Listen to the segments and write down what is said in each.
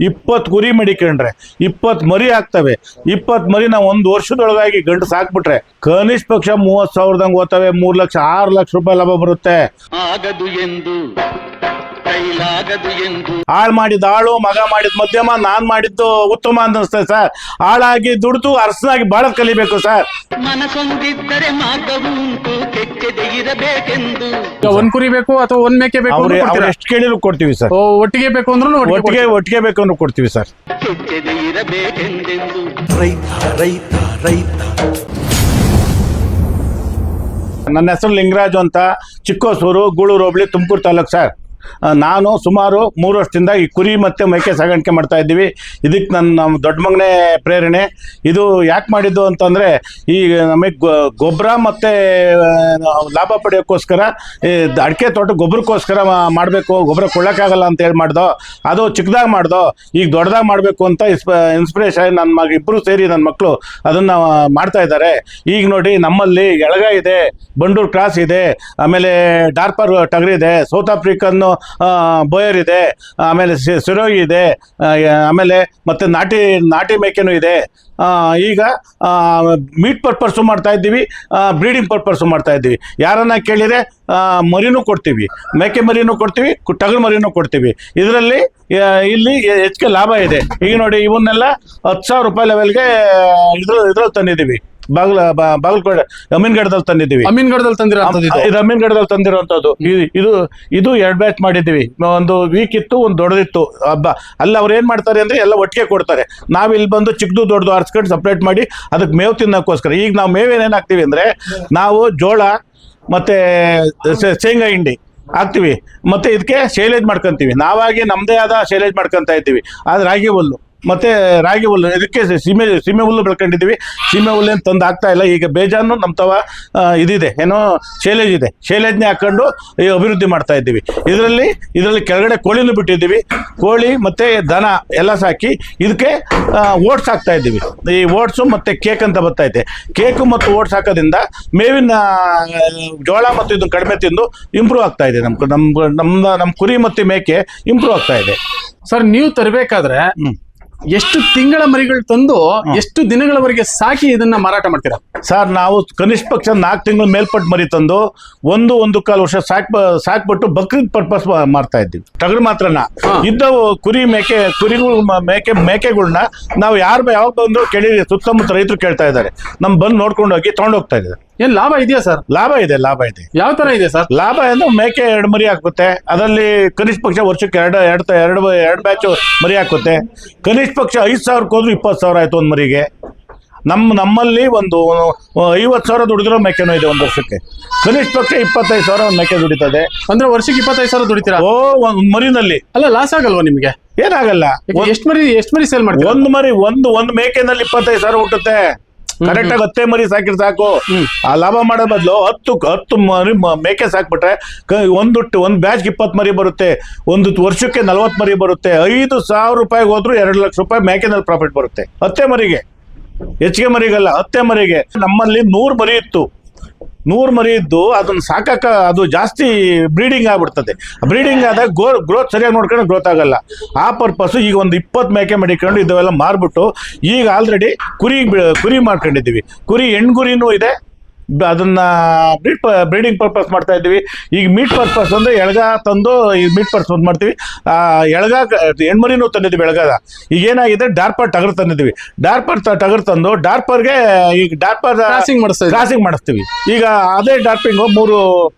ಇಪ್ಪತ್ತು ಕುರಿ ಮಡಿಕೊಂಡ್ರೆ, ಇಪ್ಪತ್ತು ಮರಿ ಆಗ್ತವೆ, ಇಪ್ಪತ್ತು ಮರಿ ನಾವು ಒಂದು ವರ್ಷದೊಳಗಾಗಿ ಗಂಡು ಸಾಕ್ಬಿಟ್ರೆ, ಕನಿಷ್ಠ ಪಕ್ಷ ಮೂವತ್ತು ಸಾವಿರದಂಗೆ ಓದ್ತವೆ, ಮೂರು ಲಕ್ಷ, ಆರು ಲಕ್ಷ ರೂಪಾಯಿ ಲಾಭ ಬರುತ್ತೆ. ಆಗದು ಎಂದು. ಕೈಲಾಗದು ಎಂದು. ಹಾಳು ಮಾಡಿದ ಆಳು ಮಗ ಮಾಡಿದ ಮಧ್ಯಮ ನಾನ್ ಮಾಡಿದ್ದು ಉತ್ತಮ ಅನ್ನಿಸ್ತದೆ ಸರ್. ಹಾಳಾಗಿ ದುಡ್ದು ಅರಸನಾಗಿ ಬಾಳದ್ ಕಲಿಬೇಕು ಸರ್. ಮನಸೊಂದಿದ್ದರೆ ಮಾರ್ಗವು ಉಂಟು ಕೆಚ್ಚದೆ ಇರಬೇಕೆಂದು. ಈಗ ಒಂದ್ ಕುರಿ ಬೇಕು ಅಥವಾ ಒಂದ್ ಮೇಕೆ ಬೇಕು ಅವ್ರು ಅಂದ್ರೂ ಅವ್ರು ಕೊಡ್ತೀರಾ? ಎಷ್ಟು ಕೇಳಿದ್ರು ಕೊಡ್ತೀವಿ ಸರ್. ಓ, ಒಟ್ಟಿಗೆ ಬೇಕು ಅಂದ್ರೂ ಒಟ್ಟಿಗೆ ಒಟ್ಟಿಗೆ ಬೇಕು ಅಂದ್ರೆ ಕೊಡ್ತೀವಿ ಸರ್. ಕೆಚ್ಚದೆ ಇರಬೇಕೆಂದೆಂದು. ರೈತ ರೈತ ರೈತ. ನನ್ನ ಹೆಸರು ಲಿಂಗರಾಜು ಅಂತ ಚಿಕ್ಕೋಸೂರು ಗೂಳೂರು ಹೋಬಳಿ ತುಮಕೂರು ತಾಲೂಕು ಸರ್. ನಾನು ಸುಮಾರು ಮೂರು ವರ್ಷದಿಂದ ಈ ಕುರಿ ಮತ್ತು ಮೈಕೆ ಸಾಗಾಣಿಕೆ ಮಾಡ್ತಾ ಇದ್ದೀವಿ. ಇದಕ್ಕೆ ನನ್ನ ನಮ್ಮ ದೊಡ್ಡ ಮಗನೇ ಪ್ರೇರಣೆ. ಇದು ಯಾಕೆ ಮಾಡಿದ್ದು ಅಂತಂದರೆ, ಈ ನಮಗೆ ಗೊಬ್ಬರ ಮತ್ತು ಲಾಭ ಪಡೆಯೋಕ್ಕೋಸ್ಕರ ಅಡಿಕೆ ತೋಟ ಗೊಬ್ಬರಕ್ಕೋಸ್ಕರ ಮಾಡಬೇಕು. ಗೊಬ್ಬರ ಕೊಡೋಕ್ಕಾಗಲ್ಲ ಅಂತ ಹೇಳಿ ಮಾಡ್ದೋ, ಅದು ಚಿಕ್ಕದಾಗಿ ಮಾಡ್ದೋ, ಈಗ ದೊಡ್ಡದಾಗಿ ಮಾಡಬೇಕು ಅಂತ ಇನ್ಸ್ಪ ಇನ್ಸ್ಪಿರೇಷನ್ ನನ್ನ ಮಗ ಇಬ್ಬರು ಸೇರಿ ನನ್ನ ಮಕ್ಕಳು ಅದನ್ನು ಮಾಡ್ತಾ ಇದ್ದಾರೆ. ಈಗ ನೋಡಿ, ನಮ್ಮಲ್ಲಿ ಎಳಗ ಇದೆ, ಬಂಡೂರು ಕ್ರಾಸ್ ಇದೆ, ಆಮೇಲೆ ಡಾರ್ಪರ್ ಟಗರಿದೆ, ಸೌತ್ ಆಫ್ರಿಕನ್ ಬೋಯರ್ ಇದೆ, ಆಮೇಲೆ ಸಿರೋಗಿ ಇದೆ ಆಮೇಲೆ ಮತ್ತೆ ನಾಟಿ ನಾಟಿ ಮೇಕೆನೂ ಇದೆ. ಈಗ ಮೀಟ್ ಪರ್ಪಸ್ಸು ಮಾಡ್ತಾ ಇದ್ದೀವಿ ಬ್ರೀಡಿಂಗ್ ಪರ್ಪಸ್ಸು ಮಾಡ್ತಾ ಇದ್ದೀವಿ. ಯಾರನ್ನ ಕೇಳಿದರೆ ಮರಿನೂ ಕೊಡ್ತೀವಿ. ಮೇಕೆ ಮರಿನೂ ಕೊಡ್ತೀವಿ ಟಗರು ಮರಿನೂ ಕೊಡ್ತೀವಿ. ಇದರಲ್ಲಿ ಇಲ್ಲಿ ಹೆಚ್ಚಿಗೆ ಲಾಭ ಇದೆ. ಈಗ ನೋಡಿ, ಇವನ್ನೆಲ್ಲ ಹತ್ತು ಸಾವಿರ ರೂಪಾಯಿ ಲೆವೆಲ್ಗೆ ಇದ್ರ ಇದ್ರಲ್ಲಿ ತಂದಿದ್ದೀವಿ. ಬಾಗಲ ಬಾಗಲಕೋಟೆ ಅಮೀನ್ಗಢದಲ್ಲಿ ತಂದಿದ್ದೀವಿ. ಅಮೀನ್ಗಢದಲ್ಲಿ ತಂದಿರೋ ಇದು. ಇದು ಅಮೀನ್ಗಢದಲ್ಲಿ ತಂದಿರುವಂತದ್ದು ಇದು ಇದು ಎರಡು ಬ್ಯಾಚ್ ಮಾಡಿದ್ದೀವಿ. ಒಂದು ವೀಕ್ ಇತ್ತು ಒಂದು ದೊಡ್ಡದಿತ್ತು. ಹಬ್ಬ. ಅಲ್ಲಿ ಅವ್ರು ಏನ್ ಮಾಡ್ತಾರೆ ಅಂದ್ರೆ ಎಲ್ಲ ಒಟ್ಟಿಗೆ ಕೊಡ್ತಾರೆ. ನಾವ್ ಇಲ್ಲಿ ಬಂದು ಚಿಕ್ಕದು ದೊಡ್ಡದು ಆರಿಸ್ಕೊಂಡು ಸಪ್ರೇಟ್ ಮಾಡಿ ಅದಕ್ಕೆ ಮೇವು ತಿನ್ನೋಕ್ಕೋಸ್ಕರ. ಈಗ ನಾವು ಮೇವು ಏನು ಹಾಕ್ತೀವಿ ಅಂದ್ರೆ ನಾವು ಜೋಳ ಮತ್ತೆ ಶೇಂಗಾ ಹಿಂಡಿ ಹಾಕ್ತಿವಿ. ಮತ್ತೆ ಇದಕ್ಕೆ ಶೈಲೇಜ್ ಮಾಡ್ಕೊಂತೀವಿ. ನಾವಾಗಿ ನಮ್ಮದೇ ಆದ ಶೈಲೇಜ್ ಮಾಡ್ಕೊಂತ ಇದ್ದೀವಿ. ಆದ್ರೆ ರಾಗಿ ಹುಲ್ಲು. ಮತ್ತೆ ರಾಗಿ ಹುಲ್ಲು ಇದಕ್ಕೆ ಸೀಮೆ ಸೀಮೆ ಹುಲ್ಲು ಬೆಳ್ಕೊಂಡಿದ್ದೀವಿ. ಸೀಮೆ ಹುಲ್ಲೇನು ತಂದು ಹಾಕ್ತಾ ಇಲ್ಲ. ಈಗ ಬೇಜಾನು ನಮ್ಮ ತವ ಇದಿದೆ. ಏನೋ ಶೈಲೇಜ್ ಇದೆ. ಶೈಲೇಜ್ನೇ ಹಾಕೊಂಡು ಈ ಅಭಿವೃದ್ಧಿ ಮಾಡ್ತಾ ಇದ್ದೀವಿ. ಇದರಲ್ಲಿ ಇದರಲ್ಲಿ ಕೆಳಗಡೆ ಕೋಳಿನೂ ಬಿಟ್ಟಿದ್ದೀವಿ. ಕೋಳಿ ಮತ್ತೆ ದನ ಎಲ್ಲ ಸಾಕಿ ಇದಕ್ಕೆ ಓಟ್ಸ್ ಹಾಕ್ತಾ ಇದ್ದೀವಿ. ಈ ಓಟ್ಸು ಮತ್ತೆ ಕೇಕ್ ಅಂತ ಬರ್ತಾ ಇದೆ. ಕೇಕು ಮತ್ತು ಓಟ್ಸ್ ಹಾಕೋದ್ರಿಂದ ಮೇವಿನ ಜೋಳ ಮತ್ತು ಇದನ್ನು ಕಡಿಮೆ ತಿಂದು ಇಂಪ್ರೂವ್ ಆಗ್ತಾ ಇದೆ. ನಮ್ಮ ನಮ್ಮ ನಮ್ಮ ನಮ್ಮ ಕುರಿ ಮತ್ತು ಮೇಕೆ ಇಂಪ್ರೂವ್ ಆಗ್ತಾ ಇದೆ. ಸರ್ ನೀವು ತರಬೇಕಾದ್ರೆ. ಎಷ್ಟು ತಿಂಗಳ ಮರಿಗಳು ತಂದು ಎಷ್ಟು ದಿನಗಳವರೆಗೆ ಸಾಕಿ ಇದನ್ನ ಮಾರಾಟ ಮಾಡ್ತೀರಾ? ಸರ್ ನಾವು ಕನಿಷ್ಠ ಪಕ್ಷ ನಾಲ್ಕು ತಿಂಗಳು ಮೇಲ್ಪಟ್ಟು ಮರಿ ತಂದು ಒಂದು ಒಂದು ಕಾಲು ವರ್ಷ ಸಾಕ್ ಸಾಕ್ಬಿಟ್ಟು ಬಕ್ರೀದ್ ಪರ್ಪಸ್ ಮಾಡ್ತಾ ಇದ್ದೀವಿ. ತಗಡು ಮಾತ್ರನ. ಇದ್ದವು ಕುರಿ ಮೇಕೆ ಕುರಿಗಳು ಮೇಕೆ ಮೇಕೆಗಳನ್ನ ನಾವು ಯಾರು ಯಾವಾಗ ಬಂದ್ರು ಕೇಳಿ ಸುತ್ತಮುತ್ತ ರೈತರು ಕೇಳ್ತಾ ಇದ್ದಾರೆ. ನಮ್ ಬಂದು ನೋಡ್ಕೊಂಡು ಹೋಗಿ ತಗೊಂಡೋಗ್ತಾ ಇದ್ದಾರೆ. ಏನ್ ಲಾಭ ಇದೆಯಾ ಸರ್? ಲಾಭ ಇದೆ ಲಾಭ ಇದೆ. ಯಾವ ತರ ಇದೆ ಸರ್? ಲಾಭ ಅಂದ್ರೆ ಮೇಕೆ ಎರಡು ಮರಿ ಹಾಕುತ್ತೆ ಅದರಲ್ಲಿ ಕನಿಷ್ಠ ಪಕ್ಷ ವರ್ಷಕ್ಕೆ ಎರಡು ಎರಡು ಎರಡು ಎರಡು ಬ್ಯಾಚು ಮರಿ ಹಾಕುತ್ತೆ ಕನಿಷ್ಠ ಪಕ್ಷ ಐದು ಸಾವಿರಕ್ಕೆ ಹೋದ್ರು ಇಪ್ಪತ್ತು ಸಾವಿರ ಆಯ್ತು ಒಂದು ಮರಿಗೆ. ನಮ್ಮ ನಮ್ಮಲ್ಲಿ ಒಂದು ಐವತ್ತು ಸಾವಿರ ದುಡಿದಿರೋ ಮೇಕೆನೂ ಇದೆ ಒಂದು ವರ್ಷಕ್ಕೆ. ಕನಿಷ್ಠ ಪಕ್ಷ ಇಪ್ಪತ್ತೈದು ಸಾವಿರ ಒಂದು ಮೇಕೆ ದುಡಿತದೆ. ಅಂದ್ರೆ ವರ್ಷಕ್ಕೆ ಇಪ್ಪತ್ತೈದು ಸಾವಿರ ದುಡಿತೀರಾ? ಓ ಒಂದು ಮರಿನಲ್ಲಿ. ಅಲ್ಲ ಲಾಸ್ ಆಗಲ್ವಾ ನಿಮಗೆ? ಏನಾಗಲ್ಲ. ಎಷ್ಟು ಮರಿ ಎಷ್ಟು ಮರಿ ಸೇಲ್ ಮಾಡ್ತೀರಾ? ಒಂದು ಮರಿ ಒಂದು ಒಂದು ಮೇಕೆನಲ್ಲಿ ಇಪ್ಪತ್ತೈದು ಸಾವಿರ ಹುಟ್ಟುತ್ತೆ. ಕರೆಕ್ಟ್ ಆಗಿ ಹತ್ತೇ ಮರಿ ಸಾಕಿದ್ರೆ ಸಾಕು. ಆ ಲಾಭ ಮಾಡೋ ಬದಲು ಹತ್ತು ಹತ್ತು ಮರಿ ಮೇಕೆ ಸಾಕ್ಬಿಟ್ರೆ ಒಂದು ಒಂದು ಬ್ಯಾಚ್ಗೆ ಇಪ್ಪತ್ತು ಮರಿ ಬರುತ್ತೆ. ಒಂದು ವರ್ಷಕ್ಕೆ ನಲ್ವತ್ತು ಮರಿ ಬರುತ್ತೆ. ಐದು ಸಾವಿರ ರೂಪಾಯಿಗೆ ಹೋದ್ರು ಎರಡು ಲಕ್ಷ ರೂಪಾಯಿ ಮೇಕೆನಲ್ಲಿ ಪ್ರಾಫಿಟ್ ಬರುತ್ತೆ. ಹತ್ತೆ ಮರಿಗೆ. ಹೆಚ್ಚಿಗೆ ಮರಿಗಲ್ಲ ಹತ್ತೆ ಮರಿಗೆ. ನಮ್ಮಲ್ಲಿ ನೂರು ಮರಿ ಇತ್ತು. ನೂರು ಮರಿ ಇದ್ದು ಅದನ್ನ ಸಾಕಕ್ಕೆ ಅದು ಜಾಸ್ತಿ ಬ್ರೀಡಿಂಗ್ ಆಗ್ಬಿಡ್ತದೆ. ಬ್ರೀಡಿಂಗ್ ಆದಾಗ ಗೋ ಗ್ರೋತ್ ಸರಿಯಾಗಿ ನೋಡ್ಕೊಂಡು ಗ್ರೋತ್ ಆಗಲ್ಲ. ಆ ಪರ್ಪಸ್ ಈಗ ಒಂದು ಇಪ್ಪತ್ತು ಮೇಕೆ ಮಡಿಕೊಂಡು ಇದೆಲ್ಲ ಮಾರ್ಬಿಟ್ಟು ಈಗ ಆಲ್ರೆಡಿ ಕುರಿ ಕುರಿ ಮಾಡ್ಕೊಂಡಿದ್ದೀವಿ. ಕುರಿ ಹೆಣ್ಗುರಿನೂ ಇದೆ ಅದನ್ನ ಬ್ರೀಡ್ ಬ್ರೀಡಿಂಗ್ ಪರ್ಪಸ್ ಮಾಡ್ತಾ ಇದ್ದೀವಿ. ಈಗ ಮೀಟ್ ಪರ್ಪಸ್ ಅಂದ್ರೆ ಎಳಗ ತಂದು ಈ ಮೀಟ್ ಪರ್ಪಸ್ ಮಾಡ್ತೀವಿ. ಎಳಗ ಹೆಣ್ಮರಿನೂ ತಂದಿದ್ದೀವಿ ಎಳಗಾದ. ಈಗ ಏನಾಗಿದೆ? ಡಾರ್ಪರ್ ಟಗರ್ ತಂದಿದ್ದೀವಿ. ಡಾರ್ಪರ್ ತ- ಟಗರ್ ತಂದು ಡಾರ್ಪರ್ಗೆ ಈಗ ಡಾರ್ಪರ್ ಕ್ರಾಸಿಂಗ್ ಮಾಡಿಸ್ತೀವಿ. ಕ್ರಾಸಿಂಗ್ ಮಾಡಿಸ್ತೀವಿ. ಈಗ ಅದೇ ಡಾರ್ಪಿಂಗ್ ಮೂರು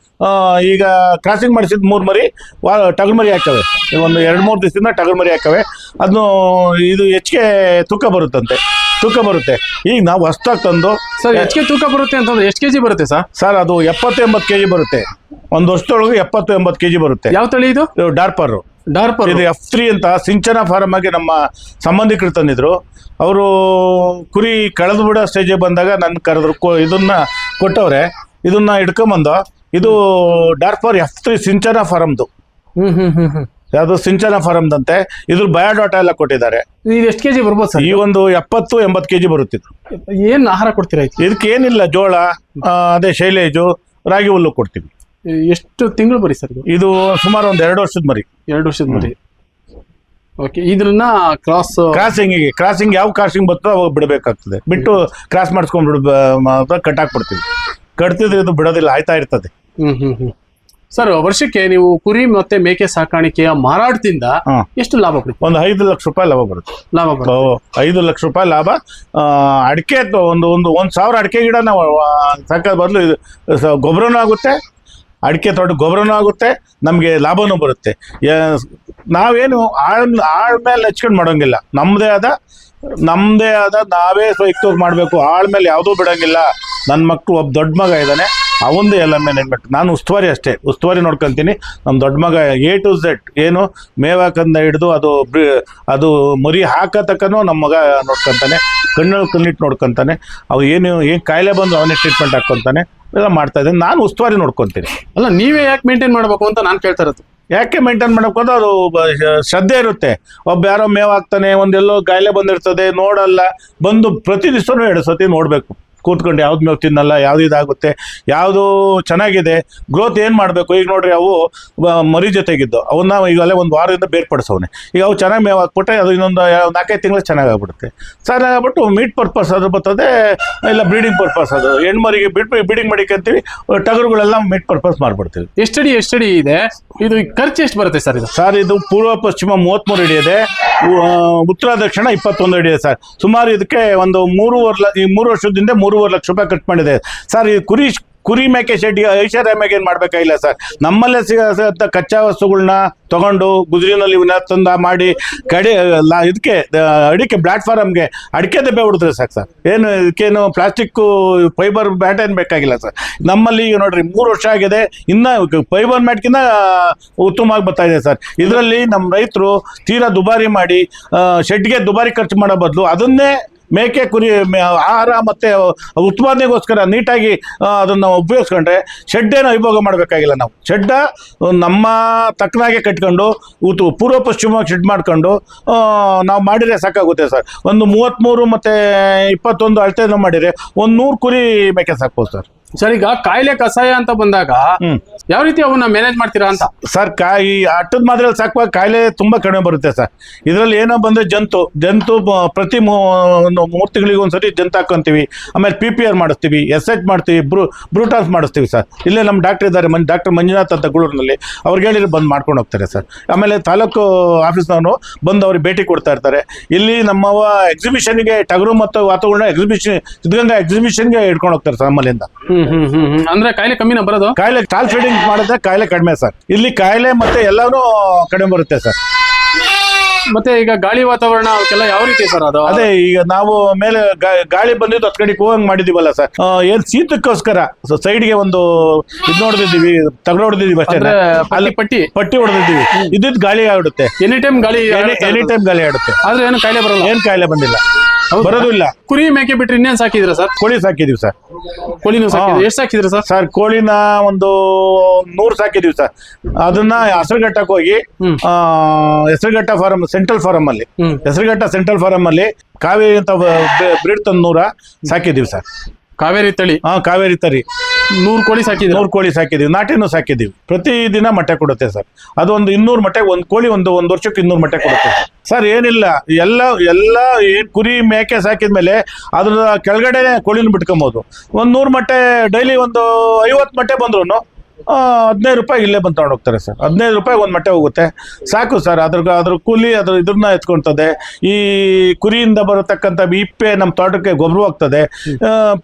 ಈಗ ಕ್ರಾಸಿಂಗ್ ಮಾಡಿಸಿದ ಮೂರು ಮರಿ ವಾ ಟಗರ್ ಮರಿ ಹಾಕವೆ ಒಂದು ಎರಡು ಮೂರು ದಿವಸದಿಂದ ಟಗರ್ ಮರಿ ಹಾಕವೆ ಅದನ್ನು ಇದು ಹೆಚ್ಚಿಗೆ ತೂಕ ಬರುತ್ತಂತೆ. ತೂಕ ಬರುತ್ತೆ. ಈಗ ನಾವು ಅಷ್ಟಾಗಿ ತಂದು ಸರ್ ಹೆಚ್ಚಿಗೆ ತೂಕ ಬರುತ್ತೆ ಅಂತಂದ್ರೆ ಎಷ್ಟು ಕೆಜಿ ಬರುತ್ತೆ ಸರ್? ಸರ್ ಅದು ಎಪ್ಪತ್ತು ಎಂಬತ್ತು ಕೆಜಿ ಬರುತ್ತೆ. ಒಂದು ವರ್ಷದೊಳಗೆ ಎಪ್ಪತ್ತು ಎಂಬತ್ತು ಕೆಜಿ ಬರುತ್ತೆ. ಯಾವ ತಳಿ ಇದು? Dorper Dorper. ಡಾರ್ಪರ್. ಇದು ಎಫ್ ತ್ರೀ ಅಂತ ಸಿಂಚನ ಫಾರಮ್ ಆಗಿ ನಮ್ಮ ಸಂಬಂಧಿಕರು ತಂದಿದ್ರು. ಅವರು ಕುರಿ ಕಳೆದು ಬಿಡೋ ಸ್ಟೇಜಿಗೆ ಬಂದಾಗ ನನ್ನ ಕರೆದ್ರು ಕೊ- ಇದನ್ನ ಕೊಟ್ಟವ್ರೆ. ಇದನ್ನ ಇಟ್ಕೊಂಬಂದು ಇದು ಡಾರ್ಪರ್ ಎಫ್ ತ್ರೀ ಸಿಂಚನ ಫಾರಮ್ದು ಹ್ಮ್ ಹ್ಮ್ ಹ್ಮ್ ಹ್ಮ್. ಯಾವುದು ಸಿಂಚನ ಫಾರಮ್ದಂತೆ ಇದ್ರ ಬಯೋಡಾಟಾ ಎಲ್ಲ ಕೊಟ್ಟಿದ್ದಾರೆ. ಇದು ಎಷ್ಟು ಕೆಜಿ ಬರ್ಬೋದು ಸರ್? ಈ ಒಂದು ಎಪ್ಪತ್ತು ಎಂಬತ್ತು ಕೆ ಜಿ ಬರುತ್ತಿತ್ತು. ಏನ್ ಆಹಾರ ಕೊಡ್ತೀರಾ ಇದಕ್ಕೆ ಇದಕ್ಕೆ ಏನಿಲ್ಲ ಜೋಳ ಆ, ಅದೇ ಶೈಲೇಜು ರಾಗಿ ಹುಲ್ಲು ಕೊಡ್ತೀವಿ. ಎಷ್ಟು ತಿಂಗಳು ಬರೀ ಸರ್ ಇದು? ಇದು ಸುಮಾರು ಒಂದು ಎರಡು ವರ್ಷದ ಮರಿ. ಎರಡು ವರ್ಷದ ಮರಿ. ಓಕೆ ಇದನ್ನ ಕ್ರಾಸ್ ಕ್ರಾಸಿಂಗಿಗೆ ಕ್ರಾಸಿಂಗ್ ಯಾವ ಕ್ರಾಸಿಂಗ್ ಬರ್ತದೋ ಅವಾಗ ಬಿಡಬೇಕಾಗ್ತದೆ. ಬಿಟ್ಟು ಕ್ರಾಸ್ ಮಾಡಿಸ್ಕೊಂಡು ಬಿಡ್ ಕಟ್ ಹಾಕ್ಬಿಡ್ತೀವಿ. ಕಟ್ತಿದ್ರೆ ಇದು ಬಿಡೋದಿಲ್ಲ ಆಯ್ತಾ ಇರ್ತದೆ. ಹ್ಮ್ ಹ್ಮ್ ಹ್ಮ್. ಸರ್ ವರ್ಷಕ್ಕೆ ನೀವು ಕುರಿ ಮತ್ತೆ ಮೇಕೆ ಸಾಕಾಣಿಕೆಯ ಮಾರಾಟದಿಂದ ಎಷ್ಟು ಲಾಭ ಬರುತ್ತೆ ಒಂದು ಐದು ಲಕ್ಷ ರೂಪಾಯಿ ಲಾಭ ಬರುತ್ತೆ. ಲಾಭ ಬರುತ್ತೆ. ಐದು ಲಕ್ಷ ರೂಪಾಯಿ ಲಾಭ. ಅಡಿಕೆ ಒಂದು ಒಂದು ಒಂದು ಸಾವಿರ ಅಡಿಕೆ ಗಿಡ ನಾವು ಸಾಕೋದ್ ಬದಲು ಗೊಬ್ಬರನೂ ಆಗುತ್ತೆ. ಅಡಿಕೆ ತೋಟ ಗೊಬ್ಬರನೂ ಆಗುತ್ತೆ. ನಮಗೆ ಲಾಭನೂ ಬರುತ್ತೆ. ನಾವೇನು ಆಳ್ ಆಳ್ ಮೇಲೆ ಹಚ್ಕೊಂಡು ಮಾಡೋಂಗಿಲ್ಲ. ನಮ್ಮದೇ ಆದ ನಮ್ಮದೇ ಆದ ನಾವೇ ಸ್ವಯಂ ಮಾಡಬೇಕು. ಆಳ್ ಮೇಲೆ ಯಾವುದೂ ಬಿಡಂಗಿಲ್ಲ. ನನ್ನ ಮಕ್ಕಳು ಒಬ್ಬ ದೊಡ್ಡ ಮಗ ಇದ್ದಾನೆ ಅವಂದೇ ಎಲ್ಲ ಮ್ಯಾನೇಜ್ಮೆಂಟ್ ನಾನು ಉಸ್ತುವಾರಿ ಅಷ್ಟೇ. ಉಸ್ತುವಾರಿ ನೋಡ್ಕೊಂತೀನಿ. ನಮ್ಮ ದೊಡ್ಡ ಮಗ ಎ ಟು ಝೆಡ್ ಏನು ಮೇವಾಕಂದ ಹಿಡಿದು ಅದು ಅದು ಮರಿ ಹಾಕೋ ತಕ್ಕನೂ ನಮ್ಮ ಮಗ ನೋಡ್ಕೊಂತಾನೆ. ಕಣ್ಣು ಕಣ್ಣಿಟ್ಟು ನೋಡ್ಕೊಂತಾನೆ. ಅವು ಏನು ಏನು ಕಾಯಿಲೆ ಬಂದು ಅವನೇ ಟ್ರೀಟ್ಮೆಂಟ್ ಹಾಕ್ಕೊಂತಾನೆ. ಎಲ್ಲ ಮಾಡ್ತಾ ಇದ್ದೀನಿ ನಾನು ಉಸ್ತುವಾರಿ ನೋಡ್ಕೊತೀನಿ. ಅಲ್ಲ, ನೀವೇ ಯಾಕೆ ಮೇಂಟೈನ್ ಮಾಡಬೇಕು ಅಂತ ನಾನು ಕೇಳ್ತಾ ಇರೋದು. ಯಾಕೆ ಮೇಂಟೈನ್ ಮಾಡಬೇಕು ಹೋದ? ಅದು ಶ್ರದ್ಧೆ ಇರುತ್ತೆ. ಒಬ್ಬ ಯಾರೋ ಮೇವಾಗ್ತಾನೆ ಒಂದೆಲ್ಲೋ ಕಾಯಿಲೆ ಬಂದಿರ್ತದೆ, ನೋಡಲ್ಲ, ಬಂದು ಪ್ರತಿ ದಿವಸನೂ ಎರಡು ಸತಿ ನೋಡಬೇಕು. ಕೂತ್ಕೊಂಡು ಯಾವ್ದು ಮೇವು ತಿನ್ನಲ್ಲ ಯಾವ್ದು ಇದಾಗುತ್ತೆ ಯಾವುದು ಚೆನ್ನಾಗಿದೆ ಗ್ರೋತ್ ಏನು ಮಾಡಬೇಕು? ಈಗ ನೋಡ್ರಿ ಅವು ಮರಿ ಜೊತೆಗಿದ್ದು. ಅವನ್ನ ಈಗಲೇ ಒಂದು ವಾರದಿಂದ ಬೇರ್ಪಡಿಸೋನೆ ಈಗ ಅವು ಚೆನ್ನಾಗಿ ಮೇವು ಹಾಕ್ಬಿಟ್ರೆ ಅದು ಇನ್ನೊಂದು ನಾಲ್ಕೈದು ತಿಂಗಳು ಚೆನ್ನಾಗಾಗ್ಬಿಡುತ್ತೆ. ಆಗ್ಬಿಡುತ್ತೆ ಸರ್ ಆಗ್ಬಿಟ್ಟು ಮೀಟ್ ಪರ್ಪಸ್ ಅದು ಬರ್ತದೆ ಇಲ್ಲ ಬ್ರೀಡಿಂಗ್ ಪರ್ಪಸ್ ಅದು. ಹೆಣ್ಮರಿಗೆ ಬಿಟ್ಟು ಬ್ರೀಡಿಂಗ್ ಮಾಡಿಕಂತೀವಿ ಟಗರುಗಳೆಲ್ಲ ಮೀಟ್ ಪರ್ಪಸ್ ಮಾಡ್ಬಿಡ್ತೀವಿ. ಎಷ್ಟಡಿ ಎಷ್ಟಡಿ ಇದೆ? ಇದು ಖರ್ಚು ಎಷ್ಟು ಬರುತ್ತೆ ಸರ್ ಇದು? ಸರ್ ಇದು ಪೂರ್ವ ಪಶ್ಚಿಮ ಮೂವತ್ತ್ಮೂರು ಅಡಿ ಇದೆ. ಉತ್ತರ ದಕ್ಷಿಣ ಇಪ್ಪತ್ತೊಂದು ಅಡಿ ಇದೆ ಸರ್. ಸುಮಾರು ಇದಕ್ಕೆ ಒಂದು ಮೂರುವರೆ ಈ ಮೂರು ವರ್ಷದಿಂದ ಮೂರುವರೆ ಲಕ್ಷ ರೂಪಾಯಿ ಖರ್ಚು ಮಾಡಿದೆ. ಸರ್, ಈ ಕುರಿ ಕುರಿ ಮೇಕೆ ಶೆಡ್ಗೆ ಐಶ್ವರ್ಯಮ್ಯಾಗ ಏನು ಮಾಡಬೇಕಾಗಿಲ್ಲ ಸರ್? ನಮ್ಮಲ್ಲೇ ಸಿಗಂತ ಕಚ್ಚಾ ವಸ್ತುಗಳನ್ನ ತಗೊಂಡು ಗುಜರಿನಲ್ಲಿ ತಂದ ಮಾಡಿ ಕಡೆ ಇದಕ್ಕೆ ಅಡಿಕೆ ಪ್ಲಾಟ್ಫಾರಮ್ಗೆ ಅಡಿಕೆ ದಬ್ಬೆ ಹೊಡಿದ್ರೆ ಸಾಕು ಸರ್. ಏನು, ಇದಕ್ಕೇನು ಪ್ಲಾಸ್ಟಿಕ್ಕು, ಫೈಬರ್ ಬ್ಯಾಟ್ ಏನು ಬೇಕಾಗಿಲ್ಲ ಸರ್. ನಮ್ಮಲ್ಲಿ ಈಗ ನೋಡ್ರಿ, ಮೂರು ವರ್ಷ ಆಗಿದೆ. ಇನ್ನೂ ಫೈಬರ್ ಮ್ಯಾಟ್ಗಿಂತ ಉತ್ತಮವಾಗಿ ಬರ್ತಾ ಇದೆ ಸರ್. ಇದರಲ್ಲಿ ನಮ್ಮ ರೈತರು ತೀರಾ ದುಬಾರಿ ಮಾಡಿ ಶೆಡ್ಗೆ ದುಬಾರಿ ಖರ್ಚು ಮಾಡೋ ಬದಲು ಅದನ್ನೇ ಮೇಕೆ ಕುರಿ ಆಹಾರ ಮತ್ತೆ ಉತ್ಪಾದನೆಗೋಸ್ಕರ ನೀಟಾಗಿ ಅದನ್ನು ಉಪಯೋಗಿಸ್ಕೊಂಡ್ರೆ ಶೆಡ್ ಏನು ಉಪಯೋಗ ಮಾಡಬೇಕಾಗಿಲ್ಲ ನಾವು. ಶೆಡ್ಡ, ನಮ್ಮ ತಕ್ಕನಾಗೆ ಕಟ್ಕೊಂಡು, ಉತ್ ಪೂರ್ವ ಪಶ್ಚಿಮವಾಗಿ ಶೆಡ್ ಮಾಡ್ಕೊಂಡು ನಾವು ಮಾಡಿದರೆ ಸಾಕಾಗುತ್ತೆ ಸರ್. ಒಂದು ಮೂವತ್ತ್ಮೂರು ಮತ್ತೆ ಇಪ್ಪತ್ತೊಂದು ಅಳತೆ ಮಾಡಿದರೆ ಒಂದು ನೂರು ಕುರಿ ಮೇಕೆ ಸಾಕ್ಬೋದು ಸರ್. ಸರ್ ಈಗ ಕಾಯಿಲೆ ಕಷಾಯ ಅಂತ ಬಂದಾಗ ಯಾವ ರೀತಿ ಅವನ್ನ ಮ್ಯಾನೇಜ್ ಮಾಡ್ತೀರಾ ಅಂತ? ಸರ್ ಕಾಯಿ ಅಟ್ಟದ ಮಾದರಿಯಲ್ಲಿ ಸಾಕುವಾಗ ಕಾಯಿಲೆ ತುಂಬಾ ಕಡಿಮೆ ಬರುತ್ತೆ ಸರ್. ಇದರಲ್ಲಿ ಏನೋ ಬಂದ್ರೆ ಜಂತು ಜಂತು ಪ್ರತಿ ಮೂರು ತಿಂಗಳಿಗೆ ಒಂದ್ಸತಿ ಜಂತು ಹಾಕೊಂತೀವಿ. ಆಮೇಲೆ ಪಿ ಪಿ ಆರ್ ಮಾಡಿಸ್ತೀವಿ ಎಸ್ ಎಚ್ ಮಾಡ್ತೀವಿ ಬ್ರೂ ಬ್ರೂಟಾಸ್ ಮಾಡಿಸ್ತೀವಿ ಸರ್. ಇಲ್ಲೇ ನಮ್ಮ ಡಾಕ್ಟರ್ ಇದ್ದಾರೆ ಮನ್ ಡಾಕ್ಟರ್ ಮಂಜುನಾಥ್ ಅಂತ ಗೂಳೂರಿನಲ್ಲಿ. ಅವ್ರಿಗೆ ಹೇಳಿದ್ರೆ ಬಂದು ಮಾಡ್ಕೊಂಡು ಹೋಗ್ತಾರೆ ಸರ್. ಆಮೇಲೆ ತಾಲೂಕು ಆಫೀಸ್ನವರು ಬಂದು ಅವ್ರಿಗೆ ಭೇಟಿ ಕೊಡ್ತಾ ಇರ್ತಾರೆ. ಇಲ್ಲಿ ನಮ್ಮವ ಎಕ್ಸಿಬಿಷನ್ಗೆ ಟಗರು ಮತ್ತು ವಾತಾವರಣ ಎಕ್ಸಿಬಿಷನ್ ಸಿದ್ಧಗಂಗಾ ಎಕ್ಸಿಬಿಷನ್ಗೆ ಇಟ್ಕೊಂಡು ಹೋಗ್ತಾರೆ ಸರ್ ನಮ್ಮಲ್ಲಿಂದ. ಅಂದ್ರೆ ಕಾಯಿಲೆ ಕಮ್ಮಿನ ಬರೋದು? ಕಾಯಿಲೆ ಟಾಲ್ ಫೀಡಿಂಗ್ ಮಾಡಿದ್ರೆ ಕಾಯಿಲೆ ಕಡಿಮೆ ಸರ್. ಇಲ್ಲಿ ಕಾಯಿಲೆ ಮತ್ತೆ ಎಲ್ಲಾನು ಕಡಿಮೆ ಬರುತ್ತೆ ಸರ್. ಮತ್ತೆ ಈಗ ಗಾಳಿ ವಾತಾವರಣ ಅವಕ್ಕೆಲ್ಲ ಯಾವ ರೀತಿ ಸರ್ ಅದು? ಅದೇ ಈಗ ನಾವು ಮೇಲೆ ಗಾ- ಗಾಳಿ ಬಂದಿದ್ದು ಹತ್ ಕಡೆ ಕೂವಂಗ್ ಮಾಡಿದೀವಲ್ಲ ಸರ್. ಆ, ಏನ್ ಶೀತಕ್ಕೋಸ್ಕರ ಸೈಡ್ಗೆ ಒಂದು ಇದ್ ನೋಡ್ದಿದೀವಿ ತಗಡ ಹೊಡೆದಿದ್ದೀವಿ ಅಷ್ಟೇ ಅಂದ್ರೆ ಅಲ್ಲಿ ಪಟ್ಟಿ ಪಟ್ಟಿ? ಪಟ್ಟಿ ಹೊಡೆದಿದ್ದೀವಿ. ಇದ್ದಿದ್ ಗಾಳಿ ಆಡುತ್ತೆ. ಎನಿ ಟೈಮ್ ಗಾಳಿ ಎನಿ ಟೈಮ್ ಗಾಳಿ ಆಡುತ್ತೆ. ಆದ್ರೆ ಏನು ಕಾಯಿಲೆ ಬರಲ್ಲ? ಏನ್ ಕಾಯಿಲೆ ಬಂದಿಲ್ಲ? ಬರೋದು ಇಲ್ಲ ಕುರಿ ಮೇಕೆ ಬಿಟ್ರೆ ಇನ್ನೇನ್ ಸಾಕಿದ್ರ ಸರ್? ಕೋಳಿ ಸಾಕಿದೀವಿ ಸರ್. ಕೋಳಿನೂ ಸಾಕಿದ್ರೆ. ಎಷ್ಟು ಸಾಕಿದ್ರ ಸರ್? ಸರ್ ಕೋಳಿನ ಒಂದು ನೂರು ಸಾಕಿದೀವಿ ಸರ್. ಅದನ್ನ ಹೆಸರುಘಟ್ಟಕ್ಕೆ ಹೋಗಿ. ಆ, ಹೆಸರುಘಟ್ಟ ಫಾರಂ ಸೆಂಟ್ರಲ್ ಫಾರಂ ಅಲ್ಲಿ. ಹೆಸರುಘಟ್ಟ ಸೆಂಟ್ರಲ್ ಫಾರಂ ಅಲ್ಲಿ ಕಾವೇರಿ ಅಂತ ಬ್ರೀಡ್ ತಂದು ನೂರ ಸಾಕಿದೀವಿ ಸರ್. ಕಾವೇರಿ ತಳಿ. ಹಾ ಕಾವೇರಿ ತಳಿ ನೂರು ಕೋಳಿ ಸಾಕಿದ್ವಿ ನೂರು ಕೋಳಿ ಸಾಕಿದೀವಿ ನಾಟಿನೂ ಸಾಕಿದೀವಿ ಪ್ರತಿದಿನ ಮೊಟ್ಟೆ ಕೊಡುತ್ತೆ ಸರ್. ಅದೊಂದು ಇನ್ನೂರು ಮೊಟ್ಟೆ ಒಂದು ಕೋಳಿ ಒಂದು ಒಂದು ವರ್ಷಕ್ಕೆ ಇನ್ನೂರು ಮೊಟ್ಟೆ ಕೊಡುತ್ತೆ. ಸರ್ ಏನಿಲ್ಲ. ಎಲ್ಲ ಎಲ್ಲ ಏನ್ ಕುರಿ ಮೇಕೆ ಸಾಕಿದ್ಮೇಲೆ ಅದ್ರ ಕೆಳಗಡೆ ಕೋಳಿನ ಬಿಟ್ಕೊಬೋದು. ಒಂದು ನೂರು ಮೊಟ್ಟೆ ಡೈಲಿ ಒಂದು ಐವತ್ತು ಮೊಟ್ಟೆ ಬಂದ್ರು ಹದಿನೈದು ರೂಪಾಯಿ ಇಲ್ಲೇ ಬಂದು ತಗೊಂಡು ಹೋಗ್ತಾರೆ ಸರ್. ಹದಿನೈದು ರೂಪಾಯಿಗೆ ಒಂದು ಮೊಟ್ಟೆ ಹೋಗುತ್ತೆ. ಸಾಕು ಸರ್, ಅದ್ರ ಅದ್ರ ಕೂಲಿ, ಅದ್ರ ಇದನ್ನ ಎತ್ಕೊಳ್ತದೆ ಈ ಕುರಿಯಿಂದ ಬರತಕ್ಕಂಥ ಇಪ್ಪೆ ನಮ್ಮ ತೋಟಕ್ಕೆ ಗೊಬ್ಬರ ಹೋಗ್ತದೆ